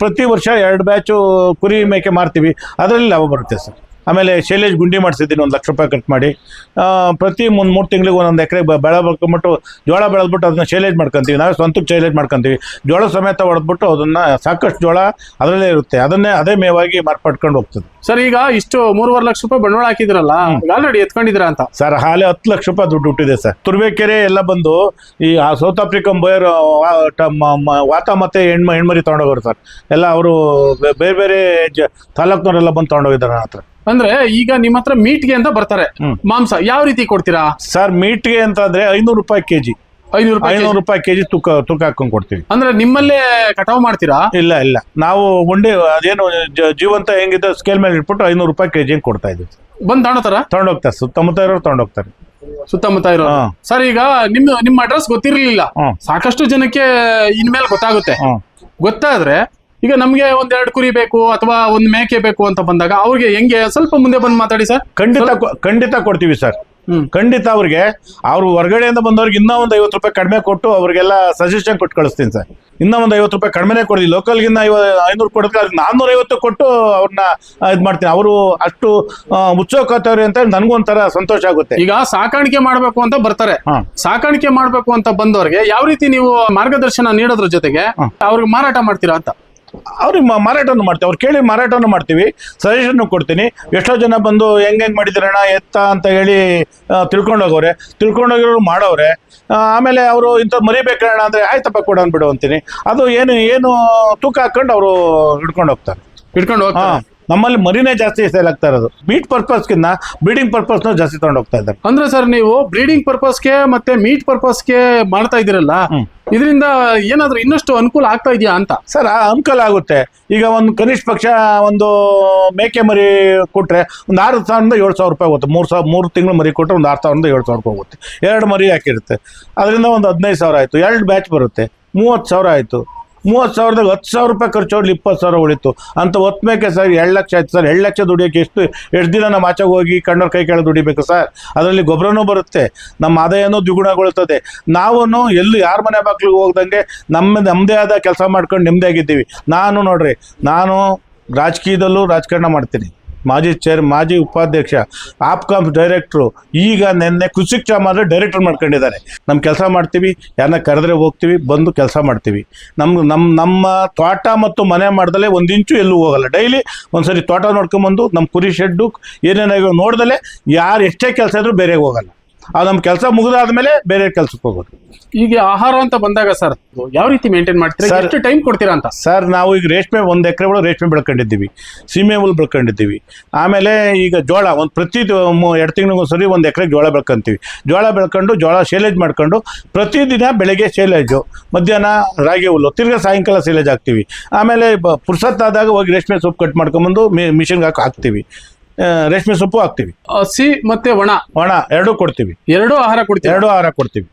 ಪ್ರತಿ ವರ್ಷ ಎರಡು ಬ್ಯಾಚು ಕುರಿ ಮೇಕೆ ಮಾರ್ತೀವಿ. ಅದರಲ್ಲಿ ಲಾಭ ಬರುತ್ತೆ ಸರ್. ಆಮೇಲೆ ಶೈಲೇಜ್ ಗುಂಡಿ ಮಾಡಿಸಿದ್ದೀನಿ ಒಂದು ಲಕ್ಷ ರೂಪಾಯಿ ಕಟ್ ಮಾಡಿ. ಪ್ರತಿ ಒಂದು ಮೂರು ತಿಂಗಳಿಗೆ ಒಂದೊಂದು ಎಕರೆ ಬೆಳೆ ಬೆಳ್ಕೊಂಬಿಟ್ಟು ಜೋಳ ಬೆಳೆದ್ಬಿಟ್ಟು ಅದನ್ನ ಶೈಲೇಜ್ ಮಾಡ್ಕೊಂತೀವಿ. ನಾವೇ ಸ್ವಂತಕ್ಕೆ ಶೈಲೇಜ್ ಮಾಡ್ಕೊಂತೀವಿ. ಜೋಳ ಸಮೇತ ಹೊಡೆದ್ಬಿಟ್ಟು ಅದನ್ನ ಸಾಕಷ್ಟು ಜೋಳ ಅದರಲ್ಲೇ ಇರುತ್ತೆ. ಅದನ್ನೇ ಅದೇ ಮೇವಾಗಿ ಮಾರ್ಪಾಡ್ಕೊಂಡು ಹೋಗ್ತದೆ. ಸರ್ ಈಗ ಇಷ್ಟು ಮೂರುವರೆ ಲಕ್ಷ ರೂಪಾಯಿ ಬಂಡವಾಳ ಹಾಕಿದ್ರಲ್ಲ ಆಲ್ರೆಡಿ ಎತ್ಕೊಂಡಿದ್ರ ಅಂತ? ಸರ್ ಹಾಲೆ ಹತ್ತು ಲಕ್ಷ ರೂಪಾಯಿ ದುಡ್ಡು ಹುಟ್ಟಿದೆ ಸರ್. ತುರ್ಬೇಕೆರೆ ಎಲ್ಲ ಬಂದು ಈ ಆ ಸೌತ್ ಆಫ್ರಿಕನ್ ಬೋಯರ್ ವಾತ ಮತ್ತೆ ಹೆಣ್ಮ ಹೆಣ್ಮರಿ ತೊಗೊಂಡೋಗೋರು ಸರ್. ಎಲ್ಲ ಅವರು ಬೇರೆ ಬೇರೆ ಜ ತಾಲೂಕ್ನವರೆಲ್ಲ ಬಂದು ತೊಗೊಂಡೋಗಿದ್ದಾರೆ ನನ್ನ ಹತ್ರ. ಅಂದ್ರೆ ಈಗ ನಿಮ್ಮ ಹತ್ರ ಮೀಟ್ಗೆ ಅಂತ ಬರ್ತಾರೆ. ಮಾಂಸ ಯಾವ ರೀತಿ ಕೊಡ್ತೀರಾ? ಸರ್ ಮೀಟ್ಗೆ ಅಂತಂದ್ರೆ ಐನೂರು ರೂಪಾಯಿ ಕೆಜಿ ಐನೂರು ರೂಪಾಯಿ ಐನೂರು ರೂಪಾಯಿ ಕೆಜಿ ತೂಕ ತೂಕ ಹಾಕೊಂಡು ಕೊಡ್ತೀವಿ. ಅಂದ್ರೆ ನಿಮ್ಮಲ್ಲೇ ಕಟಾವ್ ಮಾಡ್ತೀರಾ? ಇಲ್ಲ ಇಲ್ಲ. ನಾವು ಉಂಡೆ ಅದೇನು ಜ- ಜೀವಂತ ಹೆಂಗಿದೆ ಸ್ಕೇಲ್ ಮೇಲೆ ಇಟ್ಬಿಟ್ಟು ಐನೂರು ರೂಪಾಯಿ ಕೆಜಿ ಕೊಡ್ತಾ ಇದೀವಿ ಬಂದ್ ತಾಣತಾರ ತಗೊಂಡೋಗ್ತಾರೆ ಸುತ್ತಮುತ್ತ ಇರೋರು ತಗೊಂಡೋಗ್ತಾರೆ ಸುತ್ತಮುತ್ತ ಇರೋ ಹಾ. ಸರ್ ಈಗ ನಿಮ್ ನಿಮ್ಮ ಅಡ್ರೆಸ್ ಗೊತ್ತಿರ್ಲಿಲ್ಲ. ಹ್ಮ್. ಸಾಕಷ್ಟು ಜನಕ್ಕೆ ಇನ್ಮೇಲೆ ಗೊತ್ತಾಗುತ್ತೆ. ಹ್ಮ್. ಗೊತ್ತಾದ್ರೆ ಈಗ ನಮ್ಗೆ ಒಂದ್ ಎರಡು ಕುರಿ ಬೇಕು ಅಥವಾ ಒಂದ್ ಮೇಕೆ ಬೇಕು ಅಂತ ಬಂದಾಗ ಅವ್ರಿಗೆ ಹೆಂಗೆ? ಸ್ವಲ್ಪ ಮುಂದೆ ಬಂದು ಮಾತಾಡಿ ಸರ್. ಖಂಡಿತ ಕೊ- ಖಂಡಿತ ಕೊಡ್ತೀವಿ ಸರ್. ಹ್ಮ್. ಖಂಡಿತ ಅವ್ರಿಗೆ ಅವ್ರು ಹೊರಗಡೆಯಿಂದ ಬಂದವ್ರಿಗೆ ಇನ್ನೂ ಒಂದು ಐವತ್ತು ರೂಪಾಯಿ ಕಡಿಮೆ ಕೊಟ್ಟು ಅವ್ರಿಗೆಲ್ಲ ಸಜೆಷನ್ ಕೊಟ್ಟು ಕಳಿಸ್ತೀನಿ ಸರ್. ಇನ್ನೂ ಒಂದು ಐವತ್ತು ರೂಪಾಯಿ ಕಡಿಮೆನೇ ಕೊಡಿ ಲೋಕಲ್ಗಿನ್ನ ಐವ ಐನೂರು ಕೊಡಿದ್ರೆ ಅವ್ರಿಗೆ ನಾನ್ನೂರ ಐವತ್ತು ಕೊಟ್ಟು ಅವ್ರನ್ನ ಇದು ಮಾಡ್ತೀನಿ. ಅವರು ಅಷ್ಟು ಆ, ಉತ್ಸುಕತವ್ರಿ ಅಂತ ನನಗೂ ಒಂಥರ ಸಂತೋಷ ಆಗುತ್ತೆ. ಈಗ ಸಾಕಾಣಿಕೆ ಮಾಡ್ಬೇಕು ಅಂತ ಬರ್ತಾರೆ. ಹಾ. ಸಾಕಾಣಿಕೆ ಮಾಡ್ಬೇಕು ಅಂತ ಬಂದವ್ರಿಗೆ ಯಾವ ರೀತಿ ನೀವು ಮಾರ್ಗದರ್ಶನ ನೀಡೋದ್ರ ಜೊತೆಗೆ. ಅವ್ರಿಗೆ ಮಾರಾಟ ಮಾಡ್ತೀರಾ ಅಂತ? ಅವ್ರಿಗೆ ಮಾರಾಟವನ್ನು ಮಾಡ್ತೀವಿ. ಅವ್ರು ಕೇಳಿ ಮಾರಾಟವನ್ನು ಮಾಡ್ತೀವಿ. ಸಜೆಷನ್ ಕೊಡ್ತೀನಿ. ಎಷ್ಟೋ ಜನ ಬಂದು ಹೆಂಗ್ ಹೆಂಗ್ ಮಾಡಿದಿರಣ್ಣ ಎತ್ತ ಅಂತ ಹೇಳಿ ತಿಳ್ಕೊಂಡೋಗವ್ರೆ. ತಿಳ್ಕೊಂಡೋಗಿರೋರು ಮಾಡೋರೆ ಆಮೇಲೆ ಅವರು ಇಂಥ ಮರಿಬೇಕಣ್ಣ ಅಂದ್ರೆ ಆಯ್ತಪ್ಪ ಕೊಡ ಅಂದ್ಬಿಡು ಅಂತೀನಿ. ಅದು ಏನು ಏನು ತೂಕ ಹಾಕ್ಕೊಂಡು ಅವರು ಹಿಡ್ಕೊಂಡು ಹೋಗ್ತಾರೆ. ಹಿಡ್ಕೊಂಡು ಹಾ. ಹೋಗ್ತಾರೆ ನಮ್ಮಲ್ಲಿ ಮರಿನೇ ಜಾಸ್ತಿ ಸೇಲ್ ಆಗ್ತಾ ಇರೋದು. ಮೀಟ್ ಪರ್ಪಸ್ಗಿಂತ ಬ್ರೀಡಿಂಗ್ ಪರ್ಪಸ್ನ ಜಾಸ್ತಿ ತಗೊಂಡು ಹೋಗ್ತಾ ಇದ್ದಾರೆ. ಅಂದ್ರೆ ಸರ್ ನೀವು ಬ್ರೀಡಿಂಗ್ ಪರ್ಪಸ್ಗೆ ಮತ್ತೆ ಮೀಟ್ ಪರ್ಪಸ್ಗೆ ಮಾಡ್ತಾ ಇದ್ದೀರಲ್ಲ. ಇದರಿಂದ ಏನಾದರೂ ಇನ್ನಷ್ಟು ಅನುಕೂಲ ಆಗ್ತಾ ಇದೆಯಾ ಅಂತ? ಸರ್ ಅನುಕೂಲ ಆಗುತ್ತೆ. ಈಗ ಒಂದು ಕನಿಷ್ಠ ಪಕ್ಷ ಒಂದು ಮೇಕೆ ಮರಿ ಕೊಟ್ಟರೆ ಒಂದು ಆರು ಸಾವಿರದಿಂದ ಏಳು ಸಾವಿರ ರೂಪಾಯಿ ಹೋಗುತ್ತೆ. ಮೂರು ಸಾವಿರ ಮೂರು ತಿಂಗಳು ಮರಿ ಕೊಟ್ಟರೆ ಒಂದು ಆರು ಸಾವಿರದಿಂದ ಏಳು ಸಾವಿರ ರೂಪಾಯಿ ಹೋಗುತ್ತೆ. ಎರಡು ಮರಿ ಹಾಕಿರುತ್ತೆ. ಅದರಿಂದ ಒಂದು ಹದಿನೈದು ಸಾವಿರ ಆಯಿತು. ಎರಡು ಬ್ಯಾಚ್ ಬರುತ್ತೆ. ಮೂವತ್ತು ಸಾವಿರ ಆಯಿತು. ಮೂವತ್ತು ಸಾವಿರದಾಗ ಹತ್ತು ಸಾವಿರ ರೂಪಾಯಿ ಖರ್ಚು ಹೊಡ್ಲಿ ಇಪ್ಪತ್ತು ಸಾವಿರ ಉಳಿತು. ಅಂತ ಒತ್ತಮೇಕೆ ಮೇಕೆ ಸರ್, ಎರಡು ಲಕ್ಷ ಆಯ್ತು ಸರ್. ಎರಡು ಲಕ್ಷ ದುಡಿಯೋಕೆ ಎಷ್ಟು ಎಷ್ಟು ದಿನ ನಮ್ಮ ಆಚೆಗೆ ಹೋಗಿ ಕಣ್ಣವ್ರ ಕೈ ಕೆಳಗೆ ದುಡಿಬೇಕು ಸರ್? ಅದರಲ್ಲಿ ಗೊಬ್ಬರನೂ ಬರುತ್ತೆ. ನಮ್ಮ ಆದಾಯನೂ ದ್ವಿಗುಣಗೊಳ್ಳುತ್ತದೆ. ನಾವು ಎಲ್ಲೂ ಯಾರ ಮನೆ ಬಾಗ್ಲಿಗೆ ಹೋಗ್ದಂಗೆ ನಮ್ಮ ನಮ್ಮದೇ ಆದ ಕೆಲಸ ಮಾಡ್ಕೊಂಡು ನೆಮ್ಮದಿಯಾಗಿದ್ದೀವಿ ನಾನು ನೋಡ್ರಿ, ನಾನು ರಾಜಕೀಯದಲ್ಲೂ ರಾಜಕಾರಣ ಮಾಡ್ತೀನಿ. ಮಾಜಿ ಚೇರ್, ಮಾಜಿ ಉಪಾಧ್ಯಕ್ಷ, ಆಪ್ಕಾಮ್ ಡೈರೆಕ್ಟ್ರು, ಈಗ ನಿನ್ನೆ ಕೃಷಿ ಚಾಮ ಡೈರೆಕ್ಟರ್ ಮಾಡ್ಕೊಂಡಿದ್ದಾರೆ. ನಮ್ಮ ಕೆಲಸ ಮಾಡ್ತೀವಿ ಯಾರನ್ನ ಕರೆದ್ರೆ ಹೋಗ್ತೀವಿ, ಬಂದು ಕೆಲಸ ಮಾಡ್ತೀವಿ. ನಮ್ಮ ನಮ್ಮ ನಮ್ಮ ತೋಟ ಮತ್ತು ಮನೆ ಮಾಡ್ದಲೇ ಒಂದು ಇಂಚು ಎಲ್ಲೂ ಹೋಗಲ್ಲ. ಡೈಲಿ ಒಂದ್ಸರಿ ತೋಟ ನೋಡ್ಕೊಂಬಂದು ನಮ್ಮ ಕುರಿ ಶೆಡ್ಡು ಏನೇನಾಗ ನೋಡ್ದಲೆ ಯಾರು ಎಷ್ಟೇ ಕೆಲಸ ಇದ್ರೂ ಬೇರೆ ಹೋಗಲ್ಲ. ಅದು ನಮ್ಮ ಕೆಲಸ ಮುಗಿದಾದ್ಮೇಲೆ ಬೇರೆ ಕೆಲಸಕ್ಕೆ ಹೋಗೋದು ಈಗ ಆಹಾರ ಅಂತ ಬಂದಾಗ ಸರ್ ಯಾವ ರೀತಿ ಮೇಂಟೈನ್ ಮಾಡ್ತೀರಾ? Sir- ಎಷ್ಟು ಟೈಮ್ ಕೊಡ್ತೀರಾ ಅಂತ? ಸರ್ ನಾವು ಈಗ ರೇಷ್ಮೆ ಒಂದು ಎಕರೆ ಒಳಗೆ ರೇಷ್ಮೆ ಬೆಳ್ಕೊಂಡಿದ್ದೀವಿ. ಸೀಮೆ ಹುಲ್ ಬೆಳ್ಕೊಂಡಿದ್ದೀವಿ. ಆಮೇಲೆ ಈಗ ಜೋಳ ಒಂದು ಪ್ರತಿ ಎರಡು ತಿಂಗಳಿಗೆ ಸರಿ ಒಂದು ಎಕರೆ ಜೋಳ ಬೆಳ್ಕೊಂತೀವಿ. ಜೋಳ ಬೆಳ್ಕೊಂಡು ಜೋಳ ಶೈಲೇಜ್ ಮಾಡ್ಕೊಂಡು ಪ್ರತಿದಿನ ಬೆಳಗ್ಗೆ ಶೈಲೇಜು ಮಧ್ಯಾಹ್ನ ರಾಗಿ ಹುಲ್ಲು ತಿರ್ಗಾ ಸಾಯಂಕಾಲ ಶೈಲೇಜ್ ಹಾಕ್ತೀವಿ. ಆಮೇಲೆ ಬ ಪುರ್ಸತ್ತಾದಾಗ ಹೋಗಿ ರೇಷ್ಮೆ ಸೊಪ್ಪು ಕಟ್ ಮಾಡ್ಕೊಂಬಂದು ಮಿಷಿನ್ಗೆ ಹಾಕಿ ಹಾಕ್ತೀವಿ. ರೇಷ್ಮೆ ಸೊಪ್ಪು ಹಾಕ್ತೀವಿ. ಹಸಿ ಮತ್ತೆ ಒಣ. ಒಣ ಎರಡೂ ಕೊಡ್ತೀವಿ. ಎರಡೂ ಆಹಾರ ಕೊಡ್ತೀವಿ ಎರಡೂ ಆಹಾರ ಕೊಡ್ತೀವಿ.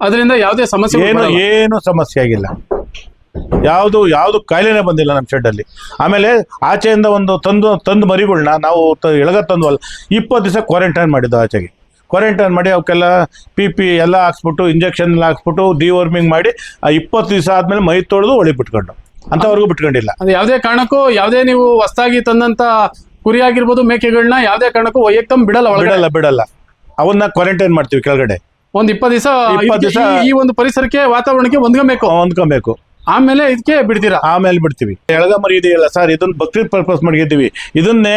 ಅದರಿಂದ ಯಾವುದೇ ಸಮಸ್ಯೆ ಏನು ಏನು ಸಮಸ್ಯೆ ಆಗಿಲ್ಲ. ಯಾವುದು ಯಾವುದು ಕಾಯಿಲೆನೇ ಬಂದಿಲ್ಲ ನಮ್ಮ ಶೆಡ್ಡಲ್ಲಿ ಆಮೇಲೆ ಆಚೆಯಿಂದ ಒಂದು ತಂದು ತಂದು ಮರಿಗಳ್ನ ನಾವು ತ ಎಳಗ ತಂದ್ವಲ್ಲ ಇಪ್ಪತ್ತು ದಿವಸ ಕ್ವಾರಂಟೈನ್ ಮಾಡಿದ್ದು ಆಚೆಗೆ. ಕ್ವಾರಂಟೈನ್ ಮಾಡಿ ಅವಕ್ಕೆಲ್ಲ ಪಿ ಪಿ ಎಲ್ಲ ಹಾಕ್ಸ್ಬಿಟ್ಟು ಇಂಜೆಕ್ಷನ್ ಎಲ್ಲ ಹಾಕ್ಸ್ಬಿಟ್ಟು ಡಿವರ್ಮಿಂಗ್ ಮಾಡಿ ಆ ಇಪ್ಪತ್ತು ದಿವಸ ಆದಮೇಲೆ ಮೈ ತೊಳೆದು ಒಳಿ ಬಿಟ್ಕೊಂಡು ಅಂಥವ್ರಿಗೂ ಬಿಟ್ಕೊಂಡಿಲ್ಲ. ಅದು ಯಾವುದೇ ಕಾರಣಕ್ಕೂ ಯಾವುದೇ ನೀವು ಹೊಸದಾಗಿ ತಂದಂತ ಕುರಿ ಆಗಿರ್ಬೋದು ಮೇಕೆಗಳನ್ನ ಯಾವ್ದೇ ಕಾರಣಕ್ಕೂ ವೈಯಕ್ತಂ ಬಿಡಲ್ಲ ಒಳಗಡೆ. ಬಿಡಲ್ಲ ಬಿಡಲ್ಲ. ಅವನ್ನ ಕ್ವಾರಂಟೈನ್ ಮಾಡ್ತೀವಿ ಕೆಳಗಡೆ. ಒಂದ್ ಇಪ್ಪತ್ತು ದಿವಸ ಇಪ್ಪತ್ತು ದಿವ್ಸ- ಈ ಒಂದು ಪರಿಸರಕ್ಕೆ ವಾತಾವರಣಕ್ಕೆ ಹೊಂದ್ಕೊಬೇಕು. ಹೊಂದ್ಕೊಬೇಕು. ಆಮೇಲೆ ಇದಕ್ಕೆ ಬಿಡ್ತೀರಾ? ಆಮೇಲೆ ಬಿಡ್ತೀವಿ. ಎಳಗ ಮರಿ ಇದೆಯಲ್ಲ ಸರ್, ಇದನ್ನ ಬಕ್ರೀದ್ ಪರ್ಪಸ್ ಮಾಡಿದ್ದೀವಿ ಇದನ್ನೇ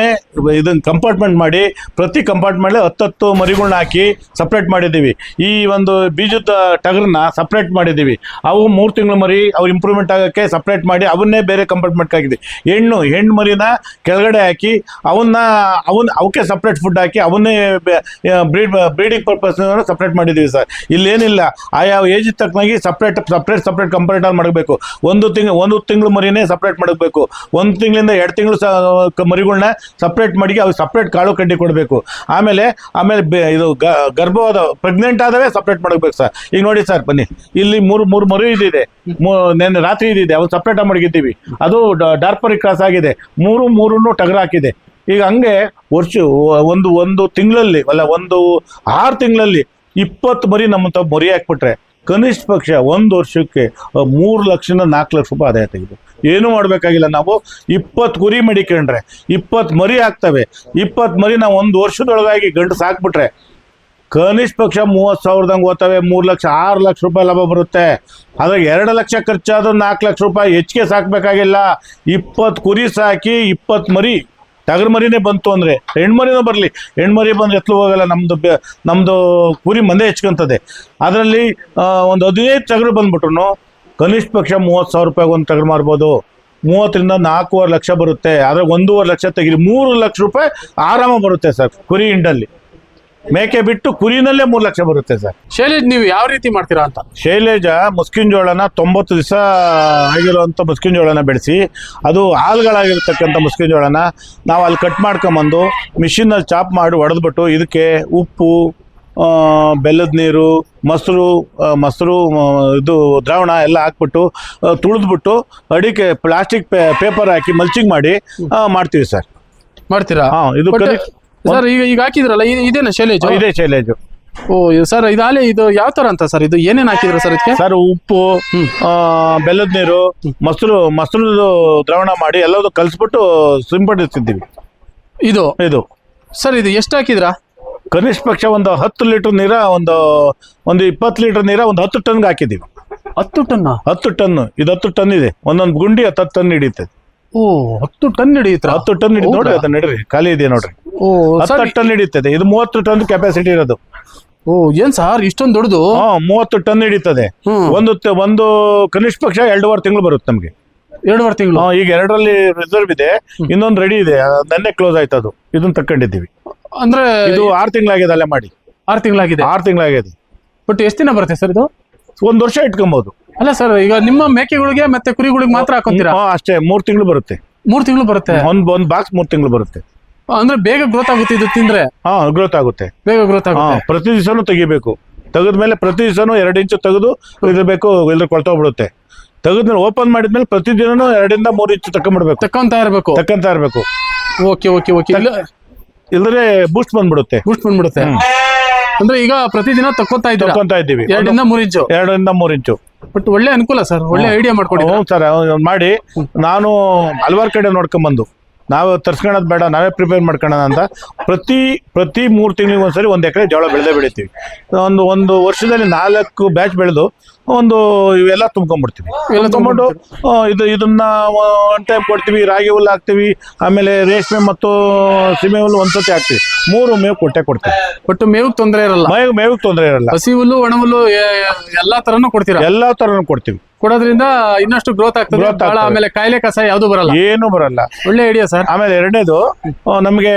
ಇದನ್ನ ಕಂಪಾರ್ಟ್ಮೆಂಟ್ ಮಾಡಿ, ಪ್ರತಿ ಕಂಪಾರ್ಟ್ಮೆಂಟ್ ಹತ್ತತ್ತು ಮರಿಗಳನ್ನ ಹಾಕಿ ಸಪ್ರೇಟ್ ಮಾಡಿದ್ದೀವಿ. ಈ ಒಂದು ಬೀಜದ ಟಗರನ್ನ ಸಪ್ರೇಟ್ ಮಾಡಿದ್ದೀವಿ. ಅವು ಮೂರು ತಿಂಗಳು ಮರಿ ಅವ್ರು ಇಂಪ್ರೂವ್ಮೆಂಟ್ ಆಗೋಕ್ಕೆ ಸಪ್ರೇಟ್ ಮಾಡಿ, ಅವನ್ನೇ ಬೇರೆ ಕಂಪಾರ್ಟ್ಮೆಂಟ್ ಹಾಕಿದ್ವಿ. ಹೆಣ್ಣು ಹೆಣ್ಣು ಮರಿನ ಕೆಳಗಡೆ ಹಾಕಿ, ಅವನ್ನ, ಅವನ್, ಅವಕ್ಕೆ ಸಪ್ರೇಟ್ ಫುಡ್ ಹಾಕಿ, ಅವನ್ನೇ ಬ್ರೀಡ್ ಬ್ರೀಡಿಂಗ್ ಪರ್ಪಸ್ ಸಪ್ರೇಟ್ ಮಾಡಿದ್ದೀವಿ ಸರ್. ಇಲ್ಲೇನಿಲ್ಲ, ಆಯಾ ಏಜ್ ತಕ್ಕನಾಗಿ ಸಪ್ರೇಟ್ ಸಪ್ರೇಟ್ ಸಪ್ರೇಟ್ ಕಂಪಾರ್ಟ್ ಮಾಡಬೇಕು. ಒಂದು ತಿಂಗಳು ಒಂದು ತಿಂಗಳು ಮರಿನೇ ಸಪ್ರೇಟ್ ಮಾಡಬೇಕು ಒಂದು ತಿಂಗಳಿಂದ ಎರಡು ತಿಂಗಳು ಮರಿಗಳನ್ನ ಮರಿಗಳ್ನ ಸಪ್ರೇಟ್ ಮಾಡಿ ಅವ್ರು ಸಪ್ರೇಟ್ ಕಾಳು ಕಡ್ಡಿ ಕೊಡಬೇಕು. ಆಮೇಲೆ ಆಮೇಲೆ ಇದು ಗರ್ಭವಾದ ಪ್ರೆಗ್ನೆಂಟ್ ಆದವೇ ಸಪ್ರೇಟ್ ಮಾಡಬೇಕು ಸರ್. ಈಗ ನೋಡಿ ಸರ್, ಬನ್ನಿ. ಇಲ್ಲಿ ಮೂರು ಮೂರು ಮರಿ ಇದಿದೆ. ನೆನ್ನೆ ರಾತ್ರಿ ಇದಿದೆ. ಅವ್ನು ಸಪ್ರೇಟ್ ಮಡಗಿದ್ದೀವಿ. ಅದು ಡಾರ್ಪರಿ ಕ್ರಾಸ್ ಆಗಿದೆ. ಮೂರು ಮೂರನ್ನು ಟಗರ್ ಹಾಕಿದೆ. ಈಗ ಹಂಗೆ ವರ್ಷ, ಒಂದು ಒಂದು ತಿಂಗಳಲ್ಲಿ, ಅಲ್ಲ ಒಂದು ಆರು ತಿಂಗಳಲ್ಲಿ ಇಪ್ಪತ್ತು ಮರಿ ನಮ್ಮ ಮರಿ ಹಾಕ್ಬಿಟ್ರೆ ಕನಿಷ್ಠ ಪಕ್ಷ ಒಂದು ವರ್ಷಕ್ಕೆ ಮೂರು ಲಕ್ಷದಿಂದ ನಾಲ್ಕು ಲಕ್ಷ ರೂಪಾಯಿ ಆದಾಯ ತೆಗೆದು. ಏನೂ ಮಾಡಬೇಕಾಗಿಲ್ಲ, ನಾವು ಇಪ್ಪತ್ತು ಕುರಿ ಮಡಿಕೊಂಡ್ರೆ, ಇಪ್ಪತ್ತು ಮರಿ ಆಗ್ತವೆ, ಇಪ್ಪತ್ತು ಮರಿ ನಾವು ಒಂದು ವರ್ಷದೊಳಗಾಗಿ ಗಂಡು ಸಾಕ್ಬಿಟ್ರೆ, ಕನಿಷ್ಠ ಪಕ್ಷ ಮೂವತ್ತು ಸಾವಿರದಂಗೆ ಓದ್ತವೆ, ಮೂರು ಲಕ್ಷ, ಆರು ಲಕ್ಷ ರೂಪಾಯಿ ಲಾಭ ಬರುತ್ತೆ. ಅದ್ರಾಗ ಎರಡು ಲಕ್ಷ ಖರ್ಚಾದರೂ ನಾಲ್ಕು ಲಕ್ಷ ರೂಪಾಯಿ ಹೆಚ್ಚಿಗೆ ಸಾಕಬೇಕಾಗಿಲ್ಲ. ಇಪ್ಪತ್ತು ಕುರಿ ಸಾಕಿ ಇಪ್ಪತ್ತು ಮರಿ ಟಗರ್ ಮರಿನೇ ಬಂತು ಅಂದರೆ ಹೆಣ್ಮರಿನೂ ಬರಲಿ. ಹೆಣ್ಮರಿ ಬಂದು ಎತ್ತಲು ಹೋಗಲ್ಲ ನಮ್ಮದು ನಮ್ಮದು ಕುರಿ ಮಂದೆ ಹೆಚ್ಕೊಂತದೆ. ಅದರಲ್ಲಿ ಒಂದು ಹದಿನೈದು ಟಗರು ಬಂದ್ಬಿಟ್ರು ಕನಿಷ್ಠ ಪಕ್ಷ ಮೂವತ್ತು ಸಾವಿರ ರೂಪಾಯಿಗೆ ಒಂದು ಟಗರು ಮಾರ್ಬೋದು. ಮೂವತ್ತರಿಂದ ನಾಲ್ಕೂವರೆ ಲಕ್ಷ ಬರುತ್ತೆ. ಆದರೆ ಒಂದೂವರೆ ಲಕ್ಷ ತೆಗೀರಿ. ಮೂರು ಲಕ್ಷ ರೂಪಾಯಿ ಆರಾಮ ಬರುತ್ತೆ ಸರ್, ಕುರಿ ಹಿಂಡಲ್ಲಿ. ಮೇಕೆ ಬಿಟ್ಟು ಕುರಿನಲ್ಲೇ ಮೂರು ಲಕ್ಷ ಬರುತ್ತೆ ಸರ್. ಶೈಲೇಜ್ ನೀವು ಯಾವ ರೀತಿ ಮಾಡ್ತೀರಾ ಅಂತ? ಶೈಲೇಜ ಮುಸ್ಕಿನ ಜೋಳನ ತೊಂಬತ್ತು ದಿವಸ ಆಗಿರುವಂಥ ಮುಸ್ಕಿನ ಜೋಳನ ಬೆಳೆಸಿ ಅದು ಹಾಲ್ಗಳಾಗಿರ್ತಕ್ಕಂಥ ಮುಸ್ಕಿನ ಜೋಳನ ನಾವು ಅಲ್ಲಿ ಕಟ್ ಮಾಡ್ಕೊಂಬಂದು ಮಿಷಿನಲ್ಲಿ ಚಾಪ್ ಮಾಡಿ ಹೊಡೆದ್ಬಿಟ್ಟು ಇದಕ್ಕೆ ಉಪ್ಪು ಬೆಲ್ಲದ ನೀರು ಮೊಸರು ಮೊಸರು ಇದು ದ್ರಾವಣ ಎಲ್ಲ ಹಾಕ್ಬಿಟ್ಟು ತುಳಿದ್ಬಿಟ್ಟು ಅಡಿಕೆ ಪ್ಲಾಸ್ಟಿಕ್ ಪೇಪರ್ ಹಾಕಿ ಮಲ್ಚಿಂಗ್ ಮಾಡಿ ಮಾಡ್ತೀವಿ ಸರ್. ಮಾಡ್ತೀರಾ? ಹಾಂ ಇದು ಸರ್ ಈಗ ಈಗ ಹಾಕಿದ್ರಲ್ಲ ಇದೇನ ಇದೇನಾ ಶೈಲೇಜ್? ಇದೇ ಶೈಲೇಜು. ಓ ಸರ್ ಇದಾಲೆ ಇದು ಯಾವ ತರ ಅಂತ ಸರ್ ಇದು ಏನೇನ್ ಹಾಕಿದ್ರ ಸರ್ ಇದಕ್ಕೆ? ಸರ್ ಉಪ್ಪು ಆ, ಬೆಲ್ಲದ ನೀರು ಮೊಸರು ಮೊಸರು ದ್ರಾವಣ ಮಾಡಿ ಎಲ್ಲದೂ ಕಲಿಸ್ಬಿಟ್ಟು ಸಿಂಪಡಿಸ್ತಿದ್ದೀವಿ ಇದು? ಇದು. ಸರ್ ಇದು ಎಷ್ಟು ಹಾಕಿದ್ರಾ? ಕನಿಷ್ಠ ಪಕ್ಷ ಒಂದು ಹತ್ತು ಲೀಟರ್ ನೀರ ಒಂದು ಒಂದು ಇಪ್ಪತ್ತು ಲೀಟರ್ ನೀರ ಒಂದು ಹತ್ತು ಟನ್ಗೆ ಹಾಕಿದ್ದೀವಿ. ಹತ್ತು ಟನ್ ಹತ್ತು ಟನ್ ಇದು ಹತ್ತು ಟನ್ ಇದೆ. ಒಂದೊಂದು ಗುಂಡಿ ಹತ್ತು ಹತ್ತು ಟನ್ ಹಿಡಿಯುತ್ತೆ. ಓ ಹತ್ತು ಟನ್ ಹಿಡಿಯುತ್ತೆ? ಹತ್ತು ಟನ್ ಹಿಡಿದು ನೋಡ್ರಿ ಅದನ್ನ ನಡ್ರಿ ಖಾಲಿ ಇದೆ ನೋಡ್ರಿ. ಓ ಹತ್ತು ಸರ್. ಟನ್ ಹಿಡಿಯುತ್ತದೆ. ಇದು ಮೂವತ್ತು ಟನ್ ಕೆಪಾಸಿಟಿ ಇರೋದು. ಓ ಏನ್ ಸರ್ ಇಷ್ಟೊಂದು ದೊಡ್ಡದು? ಹಾ ಮೂವತ್ತು ಟನ್ ಹಿಡಿತದೆ ಹ್ಮ್. ಒಂದು ತ- ಒಂದು ಕನಿಷ್ಠ ಪಕ್ಷ ಎರಡೂವರೆ ತಿಂಗಳು ಬರುತ್ತೆ ನಮಗೆ. ಎರಡೂವರೆ ತಿಂಗಳು? ಈಗ ಎರಡರಲ್ಲಿ ರಿಸರ್ವ್ ಇದೆ ಇನ್ನೊಂದು ರೆಡಿ ಇದೆ ನೆನ್ನೆ ಕ್ಲೋಸ್ ಆಯ್ತು ಅದು. ಇದನ್ನ ತಕೊಂಡಿದ್ದೀವಿ ಅಂದ್ರೆ ಇದು ಆರು ತಿಂಗಳಾಗಿದೆ ಅಲ್ಲೇ ಮಾಡಿ. ಆರು ತಿಂಗಳಾಗಿದೆ? ಆರು ತಿಂಗಳಾಗಿದೆ. ಬಟ್ ಎಷ್ಟು ದಿನ ಬರುತ್ತೆ ಸರ್ ಇದು? ಒಂದ್ ವರ್ಷ ಇಟ್ಕೊಬಹುದು ಅಲ್ಲ ಸರ್ ಈಗ ನಿಮ್ಮ ಮೇಕೆಗಳಿಗೆ ಮತ್ತೆ ಕುರಿಗಳಿಗೆ ಮಾತ್ರ ಹಾಕೊಂತೀರಾ? ಹಾ, ಅಷ್ಟೇ ಮೂರ್ ತಿಂಗಳು ಬರುತ್ತೆ. ಮೂರ್ ತಿಂಗಳು ಬರುತ್ತೆ? ಒಂದ್ ಒಂದ್ ಬಾಕ್ಸ್ ಮೂರ್ ತಿಂಗಳು ಬರುತ್ತೆ. ಅಂದ್ರೆ ಬೇಗ ಗ್ರೋತ್ ಆಗುತ್ತೆ ಇದು ತಿಂದ್ರೆ? ಹಾ ಗ್ರೋತ್ ಆಗುತ್ತೆ. ಬೇಗ ಗ್ರೋತ್ ಹಾ ಆಗುತ್ತೆ ಪ್ರತಿ ದಿವಸನೂ ತೆಗಿಬೇಕು. ತೆಗೆದ್ಮೇಲೆ ಪ್ರತಿ ದಿವಸನೂ ಎರಡು ಇಂಚು ತೆಗೆದು ಇರಬೇಕು ಇಲ್ಲದ್ರೆ ಕೊಳ್ತೋಗ್ಬಿಡುತ್ತೆ ತೆಗೆದ್ಮೇಲೆ ಓಪನ್ ಮಾಡಿದ್ಮೇಲೆ ಪ್ರತಿದಿನನೂ ಎರಡರಿಂದ ಮೂರು ಇಂಚು ತಕೊಂಡ್ಬಿಡ್ಬೇಕು ತಕ್ಕೊಂತ ಇರಬೇಕು? ತಕ್ಕಂತ ಇರಬೇಕು. Okay okay okay. ಇಲ್ಲದ್ರೆ ಬೂಸ್ಟ್ ಬಂದ್ಬಿಡುತ್ತೆ. ಬೂಸ್ಟ್ ಬಂದ್ಬಿಡುತ್ತೆ. ಅಂದ್ರೆ ಈಗ ಪ್ರತಿದಿನ ತಕ್ಕೋತಾ ಇದ್ದೀವಿ ತಕೊಂತ ಇದ್ದೀವಿ. ಎರಡರಿಂದ ಮೂರು ಇಂಚು? ಎರಡರಿಂದ ಮೂರು ಇಂಚು. ಬಟ್ ಒಳ್ಳೆ ಅನುಕೂಲ ಸರ್ ಒಳ್ಳೆ ಐಡಿಯಾ ಮಾಡ್ಕೊಡಿ ಹ್ಞೂ ಸರ್ ಮಾಡಿ ನಾನು ಹಲವಾರು ಕಡೆ ನೋಡ್ಕೊಂಬಂದು. ನಾವು ತರ್ಸ್ಕೊಳೋದು ಬೇಡ ನಾವೇ ಪ್ರಿಪೇರ್ ಮಾಡ್ಕೊಳ್ಳೋಣ ಅಂತ. ಪ್ರತಿ ಪ್ರತಿ ಮೂರು ತಿಂಗಳಿಗೆ ಒಂದ್ಸರಿ ಒಂದು ಎಕರೆ ಜೋಳ ಬೆಳೆದೇ ಬೆಳಿತೀವಿ. ಒಂದು ಒಂದು ವರ್ಷದಲ್ಲಿ ನಾಲ್ಕು ಬ್ಯಾಚ್ ಬೆಳೆದು ಒಂದು ಇವೆಲ್ಲ ತುಂಬ್ಕೊಂಡ್ಬಿಡ್ತೀವಿ. ತುಂಬ್ಕೊಂಡು ಇದು ಇದನ್ನ ಒನ್ ಟೈಮ್ ಕೊಡ್ತೀವಿ ರಾಗಿ ಹುಲ್ಲು ಹಾಕ್ತೀವಿ ಆಮೇಲೆ ರೇಷ್ಮೆ ಮತ್ತು ಸೀಮೆ ಹುಲ್ಲು ಒಂದ್ಸತಿ ಹಾಕ್ತೀವಿ. ಮೂರು ಮೇವು ಕೊಟ್ಟೆ ಕೊಡ್ತೀವಿ. ಬಟ್ ಮೇವು ತೊಂದರೆ ಇರಲ್ಲ. ಮೇವು ಮೇವಿಗೆ ತೊಂದರೆ ಇರಲ್ಲ. ಹಸಿ ಹುಲ್ಲು ಒಣ ಹುಲ್ಲು ಎಲ್ಲಾ ತರನು ಕೊಡ್ತೀರಾ? ಎಲ್ಲಾ ತರನು ಕೊಡ್ತೀವಿ. ಕೊಡೋದ್ರಿಂದ ಇನ್ನಷ್ಟು ಗ್ರೋತ್ ಆಗ್ತದೆ ಆಮೇಲೆ ಕಾಯಿಲೆ ಕಸ ಯಾವ್ದು ಬರಲ್ಲ. ಏನು ಬರಲ್ಲ. ಒಳ್ಳೆ ಐಡಿಯಾ ಸರ್ ಆಮೇಲೆ ಎರಡನೇದು ನಮಗೆ